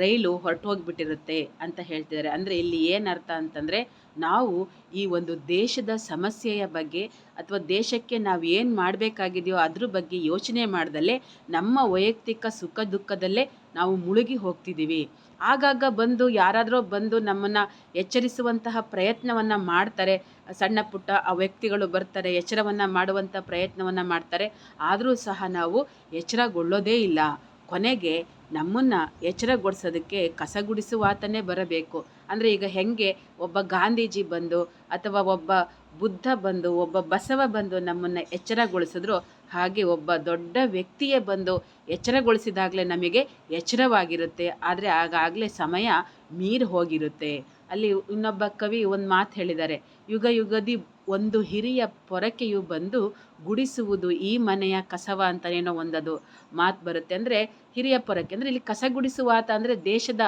ರೈಲು ಹೊರಟು ಹೋಗಿಬಿಟ್ಟಿರುತ್ತೆ ಅಂತ ಹೇಳ್ತಿದ್ದಾರೆ. ಅಂದರೆ ಇಲ್ಲಿ ಏನರ್ಥ ಅಂತಂದರೆ ನಾವು ಈ ಒಂದು ದೇಶದ ಸಮಸ್ಯೆಯ ಬಗ್ಗೆ ಅಥವಾ ದೇಶಕ್ಕೆ ನಾವು ಏನು ಮಾಡಬೇಕಾಗಿದೆಯೋ ಅದ್ರ ಬಗ್ಗೆ ಯೋಚನೆ ಮಾಡ್ದಲ್ಲೇ ನಮ್ಮ ವೈಯಕ್ತಿಕ ಸುಖ ದುಃಖದಲ್ಲೇ ನಾವು ಮುಳುಗಿ ಹೋಗ್ತಿದ್ದೀವಿ. ಆಗಾಗ ಬಂದು ಯಾರಾದರೂ ಬಂದು ನಮ್ಮನ್ನು ಎಚ್ಚರಿಸುವಂತಹ ಪ್ರಯತ್ನವನ್ನು ಮಾಡ್ತಾರೆ. ಸಣ್ಣ ಪುಟ್ಟ ಆ ವ್ಯಕ್ತಿಗಳು ಬರ್ತಾರೆ, ಎಚ್ಚರವನ್ನು ಮಾಡುವಂಥ ಪ್ರಯತ್ನವನ್ನು ಮಾಡ್ತಾರೆ. ಆದರೂ ಸಹ ನಾವು ಎಚ್ಚರಗೊಳ್ಳೋದೇ ಇಲ್ಲ. ಕೊನೆಗೆ ನಮ್ಮನ್ನು ಎಚ್ಚರಗೊಳಿಸೋದಕ್ಕೆ ಕಸಗುಡಿಸುವಾತನೇ ಬರಬೇಕು. ಅಂದರೆ ಈಗ ಹೆಂಗೆ ಒಬ್ಬ ಗಾಂಧೀಜಿ ಬಂದು ಅಥವಾ ಒಬ್ಬ ಬುದ್ಧ ಬಂದು, ಒಬ್ಬ ಬಸವ ಬಂದು ನಮ್ಮನ್ನು ಎಚ್ಚರಗೊಳಿಸಿದ್ರು ಹಾಗೆ ಒಬ್ಬ ದೊಡ್ಡ ವ್ಯಕ್ತಿಯೇ ಬಂದು ಎಚ್ಚರಗೊಳಿಸಿದಾಗಲೇ ನಮಗೆ ಎಚ್ಚರವಾಗಿರುತ್ತೆ. ಆದರೆ ಆಗಾಗಲೇ ಸಮಯ ಮೀರಿ ಹೋಗಿರುತ್ತೆ. ಅಲ್ಲಿ ಇನ್ನೊಬ್ಬ ಕವಿ ಒಂದು ಮಾತು ಹೇಳಿದ್ದಾರೆ. ಯುಗ ಯುಗದಿ ಒಂದು ಹಿರಿಯ ಪೊರಕೆಯು ಬಂದು ಗುಡಿಸುವುದು ಈ ಮನೆಯ ಕಸವ ಅಂತನೇನೋ ಒಂದದು ಮಾತು ಬರುತ್ತೆ. ಅಂದರೆ ಹಿರಿಯ ಪೊರಕೆ. ಅಂದರೆ ಇಲ್ಲಿ ಕಸ ಗುಡಿಸುವಾತ ಅಂದರೆ ದೇಶದ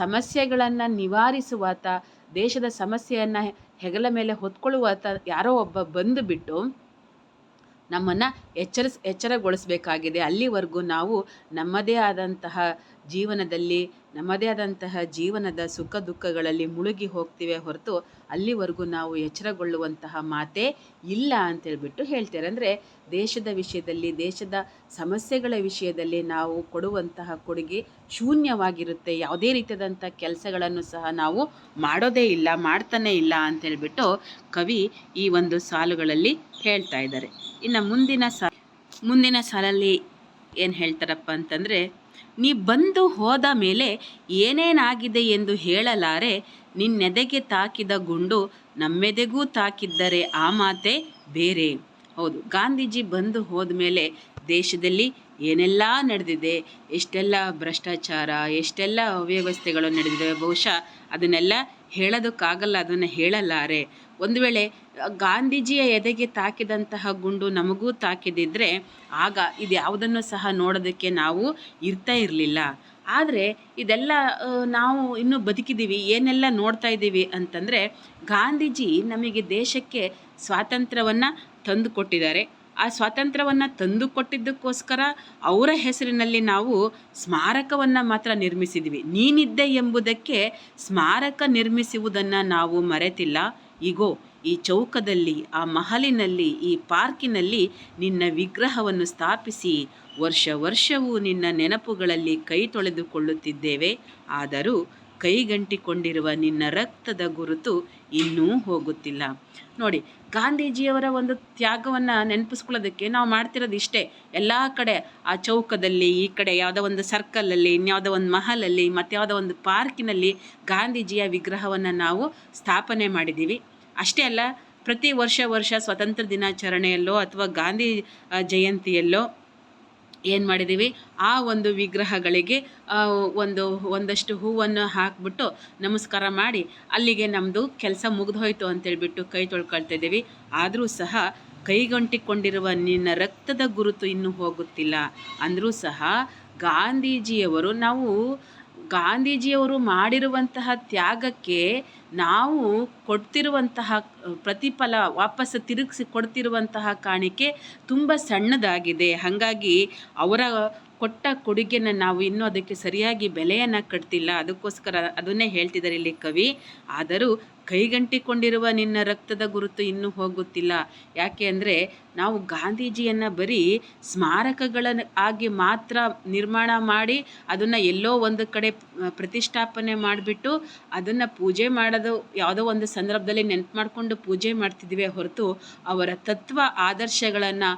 ಸಮಸ್ಯೆಗಳನ್ನು ನಿವಾರಿಸುವಾತ, ದೇಶದ ಸಮಸ್ಯೆಯನ್ನು ಹೆಗಲ ಮೇಲೆ ಹೊತ್ಕೊಳ್ಳುವಾತ ಯಾರೋ ಒಬ್ಬ ಬಂದು ಬಿಟ್ಟು ನಮ್ಮನ್ನು ಎಚ್ಚರಿಸ್ ಎಚ್ಚರಗೊಳಿಸಬೇಕಾಗಿದೆ. ಅಲ್ಲಿವರೆಗೂ ನಾವು ನಮ್ಮದೇ ಆದಂತಹ ಜೀವನದಲ್ಲಿ ನಮ್ಮದೇ ಆದಂತಹ ಜೀವನದ ಸುಖ ದುಃಖಗಳಲ್ಲಿ ಮುಳುಗಿ ಹೋಗ್ತೀವಿ ಹೊರತು ಅಲ್ಲಿವರೆಗೂ ನಾವು ಎಚ್ಚರಗೊಳ್ಳುವಂತಹ ಮಾತೇ ಇಲ್ಲ ಅಂತೇಳ್ಬಿಟ್ಟು ಹೇಳ್ತಾರೆ ಅಂದರೆ ದೇಶದ ವಿಷಯದಲ್ಲಿ, ದೇಶದ ಸಮಸ್ಯೆಗಳ ವಿಷಯದಲ್ಲಿ ನಾವು ಕೊಡುವಂತಹ ಕೊಡುಗೆ ಶೂನ್ಯವಾಗಿರುತ್ತೆ. ಯಾವುದೇ ರೀತಿಯಾದಂಥ ಕೆಲಸಗಳನ್ನು ಸಹ ನಾವು ಮಾಡೋದೇ ಇಲ್ಲ, ಮಾಡ್ತಾನೆ ಇಲ್ಲ ಅಂತೇಳ್ಬಿಟ್ಟು ಕವಿ ಈ ಒಂದು ಸಾಲುಗಳಲ್ಲಿ ಹೇಳ್ತಾ ಇದ್ದಾರೆ. ಇನ್ನು ಮುಂದಿನ ಸಾ, ಮುಂದಿನ ಸಾಲಲ್ಲಿ ಏನು ಹೇಳ್ತಾರಪ್ಪ ಅಂತಂದರೆ ನೀ ಬಂದು ಹೋದ ಮೇಲೆ ಏನೇನಾಗಿದೆ ಎಂದು ಹೇಳಲಾರೆ, ನಿನ್ನೆದೆಗೆ ತಾಕಿದ ಗುಂಡು ನಮ್ಮೆದೆಗೂ ತಾಕಿದ್ದರೆ ಆ ಮಾತೆ ಬೇರೆ. ಹೌದು, ಗಾಂಧೀಜಿ ಬಂದು ಹೋದ ಮೇಲೆ ದೇಶದಲ್ಲಿ ಏನೆಲ್ಲ ನಡೆದಿದೆ, ಎಷ್ಟೆಲ್ಲ ಭ್ರಷ್ಟಾಚಾರ, ಎಷ್ಟೆಲ್ಲ ಅವ್ಯವಸ್ಥೆಗಳು ನಡೆದಿದೆ, ಬಹುಶಃ ಅದನ್ನೆಲ್ಲ ಹೇಳೋದಕ್ಕಾಗಲ್ಲ, ಅದನ್ನು ಹೇಳಲಾರೆ. ಒಂದು ವೇಳೆ ಗಾಂಧೀಜಿಯ ಎದೆಗೆ ತಾಕಿದಂತಹ ಗುಂಡು ನಮಗೂ ತಾಕಿದಿದ್ರೆ ಆಗ ಇದು ಯಾವುದನ್ನು ಸಹ ನೋಡೋದಕ್ಕೆ ನಾವು ಇರ್ತಾ ಇರಲಿಲ್ಲ. ಆದರೆ ಇದೆಲ್ಲ ನಾವು ಇನ್ನೂ ಬದುಕಿದ್ದೀವಿ ಏನೆಲ್ಲ ನೋಡ್ತಾ ಇದ್ದೀವಿ ಅಂತಂದರೆ ಗಾಂಧೀಜಿ ನಮಗೆ ದೇಶಕ್ಕೆ ಸ್ವಾತಂತ್ರ್ಯವನ್ನು ತಂದು ಕೊಟ್ಟಿದ್ದಾರೆ ಆ ಸ್ವಾತಂತ್ರ್ಯವನ್ನು ತಂದು ಕೊಟ್ಟಿದ್ದಕ್ಕೋಸ್ಕರ ಅವರ ಹೆಸರಿನಲ್ಲಿ ನಾವು ಸ್ಮಾರಕವನ್ನು ಮಾತ್ರ ನಿರ್ಮಿಸಿದ್ವಿ. ನೀನಿದ್ದೆ ಎಂಬುದಕ್ಕೆ ಸ್ಮಾರಕ ನಿರ್ಮಿಸುವುದನ್ನು ನಾವು ಮರೆತಿಲ್ಲ. ಈಗೋ ಈ ಚೌಕದಲ್ಲಿ, ಆ ಮಹಲಿನಲ್ಲಿ, ಈ ಪಾರ್ಕಿನಲ್ಲಿ ನಿನ್ನ ವಿಗ್ರಹವನ್ನು ಸ್ಥಾಪಿಸಿ. ವರ್ಷ ವರ್ಷವೂ ನಿನ್ನ ನೆನಪುಗಳಲ್ಲಿ ಕೈ ತೊಳೆದುಕೊಳ್ಳುತ್ತಿದ್ದೇವೆ. ಆದರೂ ಕೈಗಂಟಿಕೊಂಡಿರುವ ನಿನ್ನ ರಕ್ತದ ಗುರುತು ಇನ್ನೂ ಹೋಗುತ್ತಿಲ್ಲ. ನೋಡಿ, ಗಾಂಧೀಜಿಯವರ ಒಂದು ತ್ಯಾಗವನ್ನು ನೆನಪಿಸ್ಕೊಳ್ಳೋದಕ್ಕೆ ನಾವು ಮಾಡ್ತಿರೋದು ಇಷ್ಟೇ ಎಲ್ಲ ಕಡೆ, ಆ ಚೌಕದಲ್ಲಿ, ಈ ಕಡೆ ಯಾವುದೋ ಒಂದು ಸರ್ಕಲಲ್ಲಿ, ಇನ್ಯಾವುದೋ ಒಂದು ಮಹಲಲ್ಲಿ ಮತ್ತು ಯಾವುದೋ ಒಂದು ಪಾರ್ಕಿನಲ್ಲಿ ಗಾಂಧೀಜಿಯ ವಿಗ್ರಹವನ್ನು ನಾವು ಸ್ಥಾಪನೆ ಮಾಡಿದ್ದೀವಿ. ಅಷ್ಟೇ ಅಲ್ಲ, ಪ್ರತಿ ವರ್ಷ ವರ್ಷ ಸ್ವಾತಂತ್ರ್ಯ ದಿನಾಚರಣೆಯಲ್ಲೋ ಅಥವಾ ಗಾಂಧಿ ಜಯಂತಿಯಲ್ಲೋ ಏನು ಮಾಡಿದ್ದೀವಿ ಆ ಒಂದು ವಿಗ್ರಹಗಳಿಗೆ ಒಂದು, ಒಂದಷ್ಟು ಹೂವನ್ನು ಹಾಕಿಬಿಟ್ಟು ನಮಸ್ಕಾರ ಮಾಡಿ, ಅಲ್ಲಿಗೆ ನಮ್ಮದು ಕೆಲಸ ಮುಗಿದೋಯ್ತು ಅಂತೇಳ್ಬಿಟ್ಟು ಕೈ ತೊಳ್ಕೊಳ್ತಾ ಇದ್ದೀವಿ. ಆದರೂ ಸಹ ಕೈಗಂಟಿಕೊಂಡಿರುವ ನಿನ್ನ ರಕ್ತದ ಗುರುತು ಇನ್ನೂ ಹೋಗುತ್ತಿಲ್ಲ. ಅಂದರೂ ಸಹ ಗಾಂಧೀಜಿಯವರು ನಾವು ಗಾಂಧೀಜಿಯವರು ಮಾಡಿರುವಂತಹ ತ್ಯಾಗಕ್ಕೆ ನಾವು ಕೊಡ್ತಿರುವಂತಹ, ಪ್ರತಿಫಲ ವಾಪಸ್ ತಿರುಗಿಸಿ ಕೊಡ್ತಿರುವಂತಹ ಕಾಣಿಕೆ ತುಂಬ ಸಣ್ಣದಾಗಿದೆ. ಹಾಗಾಗಿ ಅವರ ಕೊಟ್ಟ ಕೊಡುಗೆನ ನಾವು ಇನ್ನೂ ಅದಕ್ಕೆ ಸರಿಯಾಗಿ ಬೆಲೆಯನ್ನು ಕಟ್ತಿಲ್ಲ. ಅದಕ್ಕೋಸ್ಕರ ಅದನ್ನೇ ಹೇಳ್ತಿದ್ದಾರೆ ಇಲ್ಲಿ ಕವಿ. ಆದರೂ ಕೈಗಂಟಿಕೊಂಡಿರುವ ನಿನ್ನ ರಕ್ತದ ಗುರುತು ಇನ್ನೂ ಹೋಗುತ್ತಿಲ್ಲ. ಯಾಕೆ ಅಂದರೆ ನಾವು ಗಾಂಧೀಜಿಯನ್ನು ಬರೀ ಸ್ಮಾರಕಗಳ ಆಗಿ ಮಾತ್ರ ನಿರ್ಮಾಣ ಮಾಡಿ ಅದನ್ನು ಎಲ್ಲೋ ಒಂದು ಕಡೆ ಪ್ರತಿಷ್ಠಾಪನೆ ಮಾಡಿಬಿಟ್ಟು ಅದನ್ನು ಪೂಜೆ ಮಾಡೋದು ಯಾವುದೋ ಒಂದು ಸಂದರ್ಭದಲ್ಲಿ ನೆನ್ಪು ಮಾಡಿಕೊಂಡು ಪೂಜೆ ಮಾಡ್ತಿದ್ದೀವಿ ಹೊರತು ಅವರ ತತ್ವ ಆದರ್ಶಗಳನ್ನು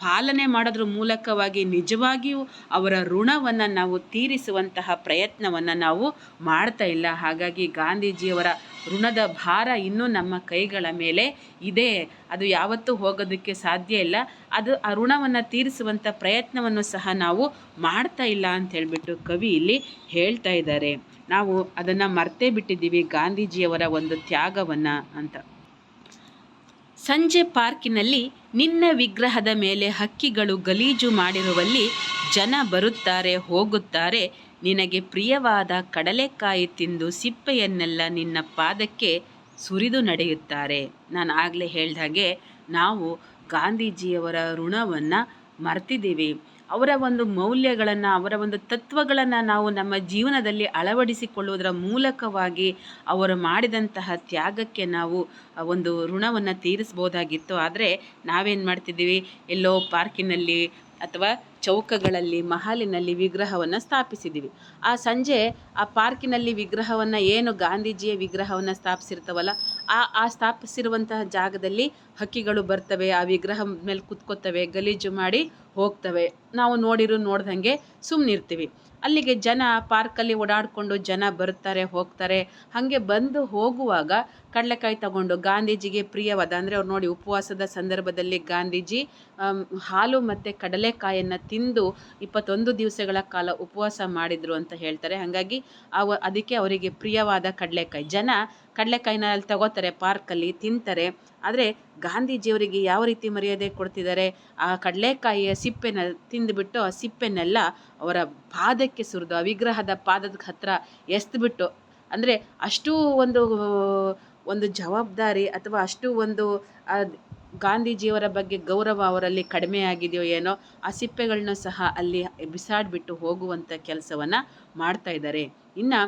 ಪಾಲನೆ ಮಾಡೋದ್ರ ಮೂಲಕವಾಗಿ ನಿಜವಾಗಿಯೂ ಅವರ ಋಣವನ್ನು ನಾವು ತೀರಿಸುವಂತಹ ಪ್ರಯತ್ನವನ್ನು ನಾವು ಮಾಡ್ತಾ ಇಲ್ಲ. ಹಾಗಾಗಿ ಗಾಂಧೀಜಿಯವರ ಋಣದ ಭಾರ ಇನ್ನೂ ನಮ್ಮ ಕೈಗಳ ಮೇಲೆ ಇದೆ. ಅದು ಯಾವತ್ತೂ ಹೋಗೋದಕ್ಕೆ ಸಾಧ್ಯ ಇಲ್ಲ. ಅದು ಆ ಋಣವನ್ನು ತೀರಿಸುವಂಥ ಪ್ರಯತ್ನವನ್ನು ಸಹ ನಾವು ಮಾಡ್ತಾ ಇಲ್ಲ ಅಂತ ಹೇಳಿಬಿಟ್ಟು ಕವಿ ಇಲ್ಲಿ ಹೇಳ್ತಾ ಇದ್ದಾರೆ. ನಾವು ಅದನ್ನು ಮರ್ತೇ ಬಿಟ್ಟಿದ್ದೀವಿ ಗಾಂಧೀಜಿಯವರ ಒಂದು ತ್ಯಾಗವನ್ನು ಅಂತ. ಸಂಜೆ ಪಾರ್ಕಿನಲ್ಲಿ ನಿನ್ನ ವಿಗ್ರಹದ ಮೇಲೆ ಹಕ್ಕಿಗಳು ಗಲೀಜು ಮಾಡಿರುವಲ್ಲಿ ಜನ ಬರುತ್ತಾರೆ, ಹೋಗುತ್ತಾರೆ. ನಿನಗೆ ಪ್ರಿಯವಾದ ಕಡಲೆಕಾಯಿ ತಿಂದು ಸಿಪ್ಪೆಯನ್ನೆಲ್ಲ ನಿನ್ನ ಪಾದಕ್ಕೆ ಸುರಿದು ನಡೆಯುತ್ತಾರೆ. ನಾನು ಆಗಲೇ ಹೇಳ್ದ ಹಾಗೆ ನಾವು ಗಾಂಧೀಜಿಯವರ ಋಣವನ್ನು ಮರ್ತಿದ್ದೀವಿ. ಅವರ ಒಂದು ಮೌಲ್ಯಗಳನ್ನು, ಅವರ ಒಂದು ತತ್ವಗಳನ್ನು ನಾವು ನಮ್ಮ ಜೀವನದಲ್ಲಿ ಅಳವಡಿಸಿಕೊಳ್ಳುವುದರ ಮೂಲಕವಾಗಿ ಅವರು ಮಾಡಿದಂತಹ ತ್ಯಾಗಕ್ಕೆ ನಾವು ಒಂದು ಋಣವನ್ನು ತೀರಿಸ್ಬೋದಾಗಿತ್ತು ಆದರೆ ನಾವೇನು ಮಾಡ್ತಿದ್ದೀವಿ? ಎಲ್ಲೋ ಪಾರ್ಕಿನಲ್ಲಿ ಅಥವಾ ಚೌಕಗಳಲ್ಲಿ, ಮಹಲಿನಲ್ಲಿ ವಿಗ್ರಹವನ್ನು ಸ್ಥಾಪಿಸಿದ್ದೀವಿ ಆ ಸಂಜೆ ಆ ಪಾರ್ಕಿನಲ್ಲಿ ವಿಗ್ರಹವನ್ನು ಏನು ಗಾಂಧೀಜಿಯ ವಿಗ್ರಹವನ್ನು ಸ್ಥಾಪಿಸಿರ್ತವಲ್ಲ, ಆ ಆ ಸ್ಥಾಪಿಸಿರುವಂತಹ ಜಾಗದಲ್ಲಿ ಹಕ್ಕಿಗಳು ಬರ್ತವೆ, ಆ ವಿಗ್ರಹ ಮೇಲೆ ಕುತ್ಕೋತವೆ, ಗಲೀಜು ಮಾಡಿ ಹೋಗ್ತವೆ. ನಾವು ನೋಡಿರು, ನೋಡ್ದಂಗೆ ಸುಮ್ಮನಿರ್ತೀವಿ ಅಲ್ಲಿಗೆ ಜನ ಪಾರ್ಕಲ್ಲಿ ಓಡಾಡಿಕೊಂಡು ಜನ ಬರ್ತಾರೆ ಹೋಗ್ತಾರೆ. ಹಾಗೆ ಬಂದು ಹೋಗುವಾಗ ಕಡಲೆಕಾಯಿ ತಗೊಂಡು ಗಾಂಧೀಜಿಗೆ ಪ್ರಿಯವಾದ, ಅಂದರೆ ಅವ್ರು ನೋಡಿ ಉಪವಾಸದ ಸಂದರ್ಭದಲ್ಲಿ ಗಾಂಧೀಜಿ ಹಾಲು ಮತ್ತು ಕಡಲೆಕಾಯನ್ನು ತಿಂದು ಇಪ್ಪತ್ತೊಂದು ದಿವಸಗಳ ಕಾಲ ಉಪವಾಸ ಮಾಡಿದರು ಅಂತ ಹೇಳ್ತಾರೆ. ಹಾಗಾಗಿ ಅವ, ಅದಕ್ಕೆ ಅವರಿಗೆ ಪ್ರಿಯವಾದ ಕಡಲೆಕಾಯಿ. ಜನ ಕಡಲೆಕಾಯಿನ ಅಲ್ಲಿ ತಗೋತಾರೆ ಪಾರ್ಕಲ್ಲಿ ತಿಂತಾರೆ. ಆದರೆ ಗಾಂಧೀಜಿಯವರಿಗೆ ಯಾವ ರೀತಿ ಮರ್ಯಾದೆ ಕೊಡ್ತಿದ್ದಾರೆ? ಆ ಕಡಲೆಕಾಯಿಯ ಸಿಪ್ಪೆನ ತಿಂದುಬಿಟ್ಟು ಆ ಸಿಪ್ಪೆನೆಲ್ಲ ಅವರ ಪಾದಕ್ಕೆ ಸುರಿದು, ಆ ವಿಗ್ರಹದ ಪಾದದ ಹತ್ರ ಎಸ್ದುಬಿಟ್ಟು, ಅಂದರೆ ಅಷ್ಟು ಒಂದು ಒಂದು ಜವಾಬ್ದಾರಿ ಅಥವಾ ಅಷ್ಟು ಒಂದು ಗಾಂಧೀಜಿಯವರ ಬಗ್ಗೆ ಗೌರವ ಅವರಲ್ಲಿ ಕಡಿಮೆ ಆಗಿದೆಯೋ ಏನೋ, ಆ ಸಿಪ್ಪೆಗಳನ್ನ ಸಹ ಅಲ್ಲಿ ಬಿಸಾಡಿಬಿಟ್ಟು ಹೋಗುವಂಥ ಕೆಲಸವನ್ನು ಮಾಡ್ತಾ ಇದ್ದಾರೆ. ಇನ್ನು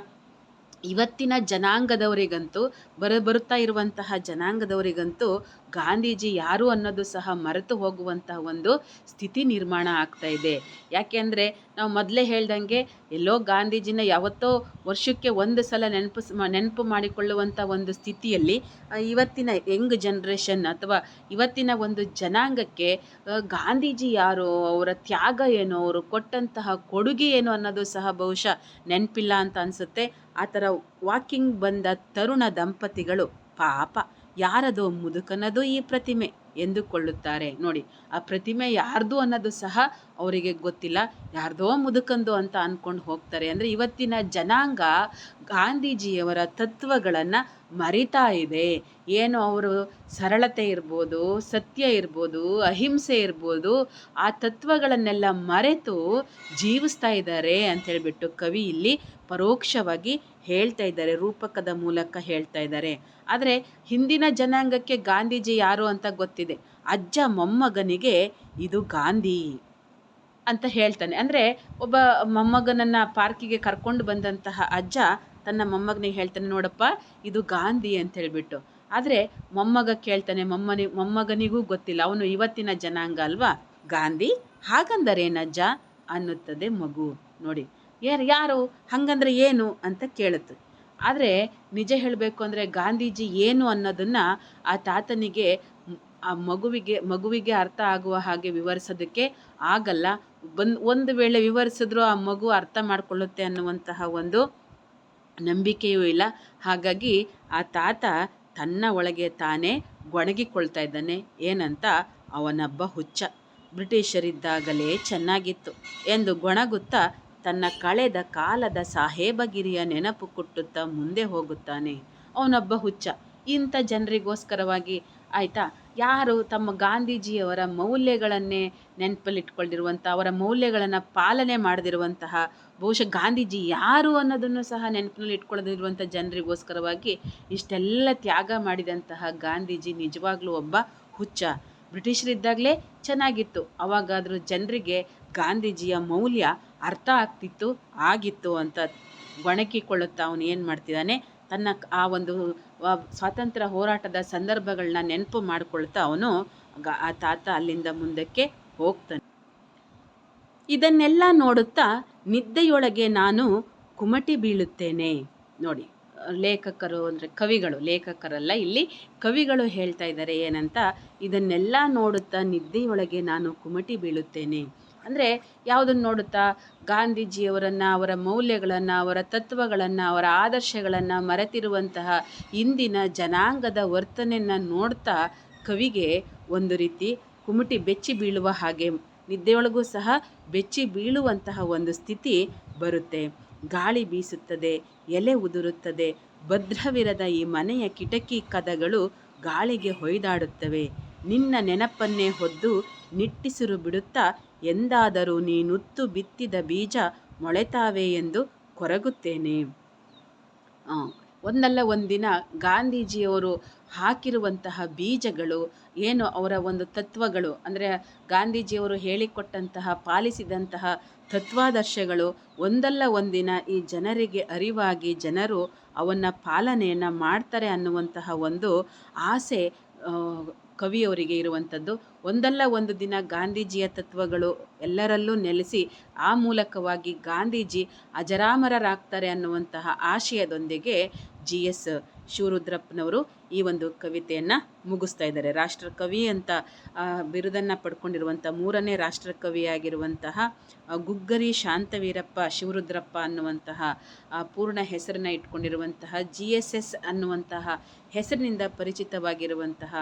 ಇವತ್ತಿನ ಜನಾಂಗದವರಿಗಂತೂ ಬರ, ಬರುತ್ತಾ ಇರುವಂತಹ ಜನಾಂಗದವರಿಗಂತೂ ಗಾಂಧೀಜಿ ಯಾರು ಅನ್ನೋದು ಸಹ ಮರೆತು ಹೋಗುವಂತಹ ಒಂದು ಸ್ಥಿತಿ ನಿರ್ಮಾಣ ಆಗ್ತಾ ಇದೆ. ಯಾಕೆಂದರೆ ನಾವು ಮೊದಲೇ ಹೇಳ್ದಂಗೆ ಎಲ್ಲೋ ಗಾಂಧೀಜಿನ ಯಾವತ್ತೋ ವರ್ಷಕ್ಕೆ ಒಂದು ಸಲ ನೆನಪು ನೆನಪು ಮಾಡಿಕೊಳ್ಳುವಂಥ ಒಂದು ಸ್ಥಿತಿಯಲ್ಲಿ ಇವತ್ತಿನ ಯಂಗ್ ಜನ್ರೇಷನ್ ಅಥವಾ ಇವತ್ತಿನ ಒಂದು ಜನಾಂಗಕ್ಕೆ ಗಾಂಧೀಜಿ ಯಾರು, ಅವರ ತ್ಯಾಗ ಏನು, ಅವರು ಕೊಟ್ಟಂತಹ ಕೊಡುಗೆ ಏನು ಅನ್ನೋದು ಸಹ ಬಹುಶಃ ನೆನಪಿಲ್ಲ ಅಂತ ಅನಿಸುತ್ತೆ. ಆ ಥರ ವಾಕಿಂಗ್ ಬಂದ ತರುಣ ದಂಪತಿಗಳು ಪಾಪ ಯಾರದೋ ಮುದುಕನದು ಈ ಪ್ರತಿಮೆ. ಎಂದುಕೊಳ್ಳುತ್ತಾರೆ. ನೋಡಿ, ಆ ಪ್ರತಿಮೆ ಯಾರ್ದು ಅನ್ನೋದು ಸಹ ಅವರಿಗೆ ಗೊತ್ತಿಲ್ಲ. ಯಾರ್ದೋ ಮುದುಕಂದು ಅಂತ ಅಂದ್ಕೊಂಡು ಹೋಗ್ತಾರೆ. ಅಂದರೆ ಇವತ್ತಿನ ಜನಾಂಗ ಗಾಂಧೀಜಿಯವರ ತತ್ವಗಳನ್ನು ಮರಿತಾ ಇದೆ. ಏನು ಅವರು ಸರಳತೆ ಇರ್ಬೋದು, ಸತ್ಯ ಇರ್ಬೋದು, ಅಹಿಂಸೆ ಇರ್ಬೋದು, ಆ ತತ್ವಗಳನ್ನೆಲ್ಲ ಮರೆತು ಜೀವಿಸ್ತಾ ಇದ್ದಾರೆ ಅಂತ ಹೇಳಿಬಿಟ್ಟು ಕವಿ ಇಲ್ಲಿ ಪರೋಕ್ಷವಾಗಿ ಹೇಳ್ತಾ ಇದ್ದಾರೆ, ರೂಪಕದ ಮೂಲಕ ಹೇಳ್ತಾ ಇದ್ದಾರೆ. ಆದರೆ ಹಿಂದಿನ ಜನಾಂಗಕ್ಕೆ ಗಾಂಧೀಜಿ ಯಾರು ಅಂತ ಗೊತ್ತಿದೆ. ಅಜ್ಜ ಮೊಮ್ಮಗನಿಗೆ ಇದು ಗಾಂಧಿ ಅಂತ ಹೇಳ್ತಾನೆ. ಅಂದರೆ ಒಬ್ಬ ಮೊಮ್ಮಗನನ್ನು ಪಾರ್ಕಿಗೆ ಕರ್ಕೊಂಡು ಬಂದಂತಹ ಅಜ್ಜ ತನ್ನ ಮೊಮ್ಮಗನಿಗೆ ಹೇಳ್ತಾನೆ, ನೋಡಪ್ಪ, ಇದು ಗಾಂಧಿ ಅಂತ ಹೇಳಿಬಿಟ್ಟು. ಆದರೆ ಮೊಮ್ಮಗ ಕೇಳ್ತಾನೆ, ಮೊಮ್ಮನಿ, ಮೊಮ್ಮಗನಿಗೂ ಗೊತ್ತಿಲ್ಲ, ಅವನು ಇವತ್ತಿನ ಜನಾಂಗ ಅಲ್ವಾ? ಗಾಂಧಿ ಹಾಗಂದರೇನಜ್ಜ ಅನ್ನುತ್ತದೆ ಮಗು. ನೋಡಿ, ಯಾರು ಯಾರು, ಹಾಗಂದ್ರೆ ಏನು ಅಂತ ಕೇಳುತ್ತೆ. ಆದರೆ ನಿಜ ಹೇಳಬೇಕು ಅಂದರೆ ಗಾಂಧೀಜಿ ಏನು ಅನ್ನೋದನ್ನು ಆ ತಾತನಿಗೆ, ಆ ಮಗುವಿಗೆ ಮಗುವಿಗೆ ಅರ್ಥ ಆಗುವ ಹಾಗೆ ವಿವರಿಸೋದಕ್ಕೆ ಆಗಲ್ಲ. ಬಂದು ಒಂದು ವೇಳೆ ವಿವರಿಸಿದ್ರು ಆ ಮಗು ಅರ್ಥ ಮಾಡಿಕೊಳ್ಳುತ್ತೆ ಅನ್ನುವಂತಹ ಒಂದು ನಂಬಿಕೆಯೂ ಇಲ್ಲ. ಹಾಗಾಗಿ ಆ ತಾತ ತನ್ನ ಒಳಗೆ ತಾನೇ ಗೊಣಗಿಕೊಳ್ತಾ ಇದ್ದಾನೆ. ಏನಂತ? ಅವನಬ್ಬ ಹುಚ್ಚ. ಬ್ರಿಟಿಷರಿದ್ದಾಗಲೇ ಚೆನ್ನಾಗಿತ್ತು ಎಂದು ಗೊಣಗುತ್ತಾ ತನ್ನ ಕಳೆದ ಕಾಲದ ಸಾಹೇಬಗಿರಿಯ ನೆನಪು ಕೊಟ್ಟುತ್ತಾ ಮುಂದೆ ಹೋಗುತ್ತಾನೆ. ಅವನೊಬ್ಬ ಹುಚ್ಚ. ಇಂಥ ಜನರಿಗೋಸ್ಕರವಾಗಿ, ಆಯಿತಾ? ಯಾರು ತಮ್ಮ ಗಾಂಧೀಜಿಯವರ ಮೌಲ್ಯಗಳನ್ನೇ ನೆನಪಲ್ಲಿಟ್ಕೊಂಡಿರುವಂಥ ಅವರ ಮೌಲ್ಯಗಳನ್ನು ಪಾಲನೆ ಮಾಡದಿರುವಂತಹ, ಬಹುಶಃ ಗಾಂಧೀಜಿ ಯಾರು ಅನ್ನೋದನ್ನು ಸಹ ನೆನಪಿನಲ್ಲಿ ಇಟ್ಕೊಳ್ಳದಿರುವಂಥ ಜನರಿಗೋಸ್ಕರವಾಗಿ ಇಷ್ಟೆಲ್ಲ ತ್ಯಾಗ ಮಾಡಿದಂತಹ ಗಾಂಧೀಜಿ ನಿಜವಾಗ್ಲೂ ಒಬ್ಬ ಹುಚ್ಚ. ಬ್ರಿಟಿಷರಿದ್ದಾಗಲೇ ಚೆನ್ನಾಗಿತ್ತು. ಅವಾಗಾದರೂ ಜನರಿಗೆ ಗಾಂಧೀಜಿಯ ಮೌಲ್ಯ ಅರ್ಥ ಆಗ್ತಿತ್ತು, ಆಗಿತ್ತು ಅಂತ ಗೊಣಕಿಕೊಳ್ಳುತ್ತಾ ಅವನು ಏನು ಮಾಡ್ತಿದ್ದಾನೆ? ತನ್ನ ಆ ಒಂದು ಸ್ವಾತಂತ್ರ್ಯ ಹೋರಾಟದ ಸಂದರ್ಭಗಳನ್ನ ನೆನಪು ಮಾಡಿಕೊಳ್ತಾ ಅವನು ಆ ತಾತ ಅಲ್ಲಿಂದ ಮುಂದಕ್ಕೆ ಹೋಗ್ತಾನೆ. ಇದನ್ನೆಲ್ಲ ನೋಡುತ್ತಾ ನಿದ್ದೆಯೊಳಗೆ ನಾನು ಕುಮಟಿ ಬೀಳುತ್ತೇನೆ. ನೋಡಿ, ಲೇಖಕರು ಅಂದರೆ ಕವಿಗಳು, ಲೇಖಕರಲ್ಲ ಇಲ್ಲಿ, ಕವಿಗಳು ಹೇಳ್ತಾ ಇದ್ದಾರೆ ಏನಂತ, ಇದನ್ನೆಲ್ಲ ನೋಡುತ್ತಾ ನಿದ್ದೆಯೊಳಗೆ ನಾನು ಕುಮಟಿ ಬೀಳುತ್ತೇನೆ. ಅಂದರೆ ಯಾವುದನ್ನು ನೋಡುತ್ತಾ? ಗಾಂಧೀಜಿಯವರನ್ನು, ಅವರ ಮೌಲ್ಯಗಳನ್ನು, ಅವರ ತತ್ವಗಳನ್ನು, ಅವರ ಆದರ್ಶಗಳನ್ನು ಮರೆತಿರುವಂತಹ ಇಂದಿನ ಜನಾಂಗದ ವರ್ತನೆಯನ್ನು ನೋಡ್ತಾ ಕವಿಗೆ ಒಂದು ರೀತಿ ಕುಮಟಿ ಬೆಚ್ಚಿ ಬೀಳುವ ಹಾಗೆ ನಿದ್ದೆಯೊಳಗೂ ಸಹ ಬೆಚ್ಚಿ ಬೀಳುವಂತಹ ಒಂದು ಸ್ಥಿತಿ ಬರುತ್ತೆ. ಗಾಳಿ ಬೀಸುತ್ತದೆ, ಎಲೆ ಉದುರುತ್ತದೆ, ಭದ್ರವಿರದ ಈ ಮನೆಯ ಕಿಟಕಿ ಕದಗಳು ಗಾಳಿಗೆ ಹೊಯ್ದಾಡುತ್ತವೆ. ನಿನ್ನ ನೆನಪನ್ನೇ ಹೊದ್ದು ನಿಟ್ಟಿಸಿರು ಬಿಡುತ್ತಾ ಎಂದಾದರೂ ನೀನುತ್ತು ಬಿತ್ತಿದ ಬೀಜ ಮೊಳೆತಾವೆ ಎಂದು ಕೊರಗುತ್ತೇನೆ. ಒಂದಲ್ಲ ಒಂದಿನ ಗಾಂಧೀಜಿಯವರು ಹಾಕಿರುವಂತಹ ಬೀಜಗಳು ಏನು ಅವರ ಒಂದು ತತ್ವಗಳು? ಅಂದರೆ ಗಾಂಧೀಜಿಯವರು ಹೇಳಿಕೊಟ್ಟಂತಹ, ಪಾಲಿಸಿದಂತಹ ತತ್ವಾದರ್ಶಗಳು ಒಂದಲ್ಲ ಒಂದಿನ ಈ ಜನರಿಗೆ ಅರಿವಾಗಿ ಜನರು ಅವನ್ನ ಪಾಲನೆಯನ್ನು ಮಾಡ್ತಾರೆ ಅನ್ನುವಂತಹ ಒಂದು ಆಸೆ ಕವಿಯವರಿಗೆ ಇರುವಂಥದ್ದು. ಒಂದಲ್ಲ ಒಂದು ದಿನ ಗಾಂಧೀಜಿಯ ತತ್ವಗಳು ಎಲ್ಲರಲ್ಲೂ ನೆಲೆಸಿ, ಆ ಮೂಲಕವಾಗಿ ಗಾಂಧೀಜಿ ಅಜರಾಮರರಾಗ್ತಾರೆ ಅನ್ನುವಂತಹ ಆಶಯದೊಂದಿಗೆ ಜಿ ಎಸ್ ಶಿವರುದ್ರಪ್ಪನವರು ಈ ಒಂದು ಕವಿತೆಯನ್ನು ಮುಗಿಸ್ತಾ ಇದ್ದಾರೆ. ರಾಷ್ಟ್ರಕವಿ ಅಂತ ಬಿರುದನ್ನು ಪಡ್ಕೊಂಡಿರುವಂಥ ಮೂರನೇ ರಾಷ್ಟ್ರಕವಿಯಾಗಿರುವಂತಹ ಗುಗ್ಗರಿ ಶಾಂತವೀರಪ್ಪ, ಶಿವರುದ್ರಪ್ಪ ಅನ್ನುವಂತಹ ಪೂರ್ಣ ಹೆಸರನ್ನು ಇಟ್ಕೊಂಡಿರುವಂತಹ ಜಿ ಎಸ್ ಎಸ್ ಅನ್ನುವಂತಹ ಹೆಸರಿನಿಂದ ಪರಿಚಿತವಾಗಿರುವಂತಹ,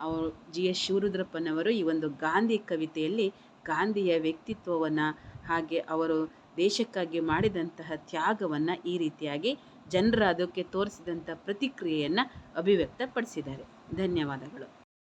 ಅವರು ಜಿ ಎಸ್ ಶಿವರುದ್ರಪ್ಪನವರು ಈ ಒಂದು ಗಾಂಧಿ ಕವಿತೆಯಲ್ಲಿ ಗಾಂಧಿಯ ವ್ಯಕ್ತಿತ್ವವನ್ನು ಹಾಗೆ ಅವರು ದೇಶಕ್ಕಾಗಿ ಮಾಡಿದಂತಹ ತ್ಯಾಗವನ್ನು ಈ ರೀತಿಯಾಗಿ ಜನರು ಅದಕ್ಕೆ ತೋರಿಸಿದಂಥ ಪ್ರತಿಕ್ರಿಯೆಯನ್ನು ಅಭಿವ್ಯಕ್ತಪಡಿಸಿದ್ದಾರೆ. ಧನ್ಯವಾದಗಳು.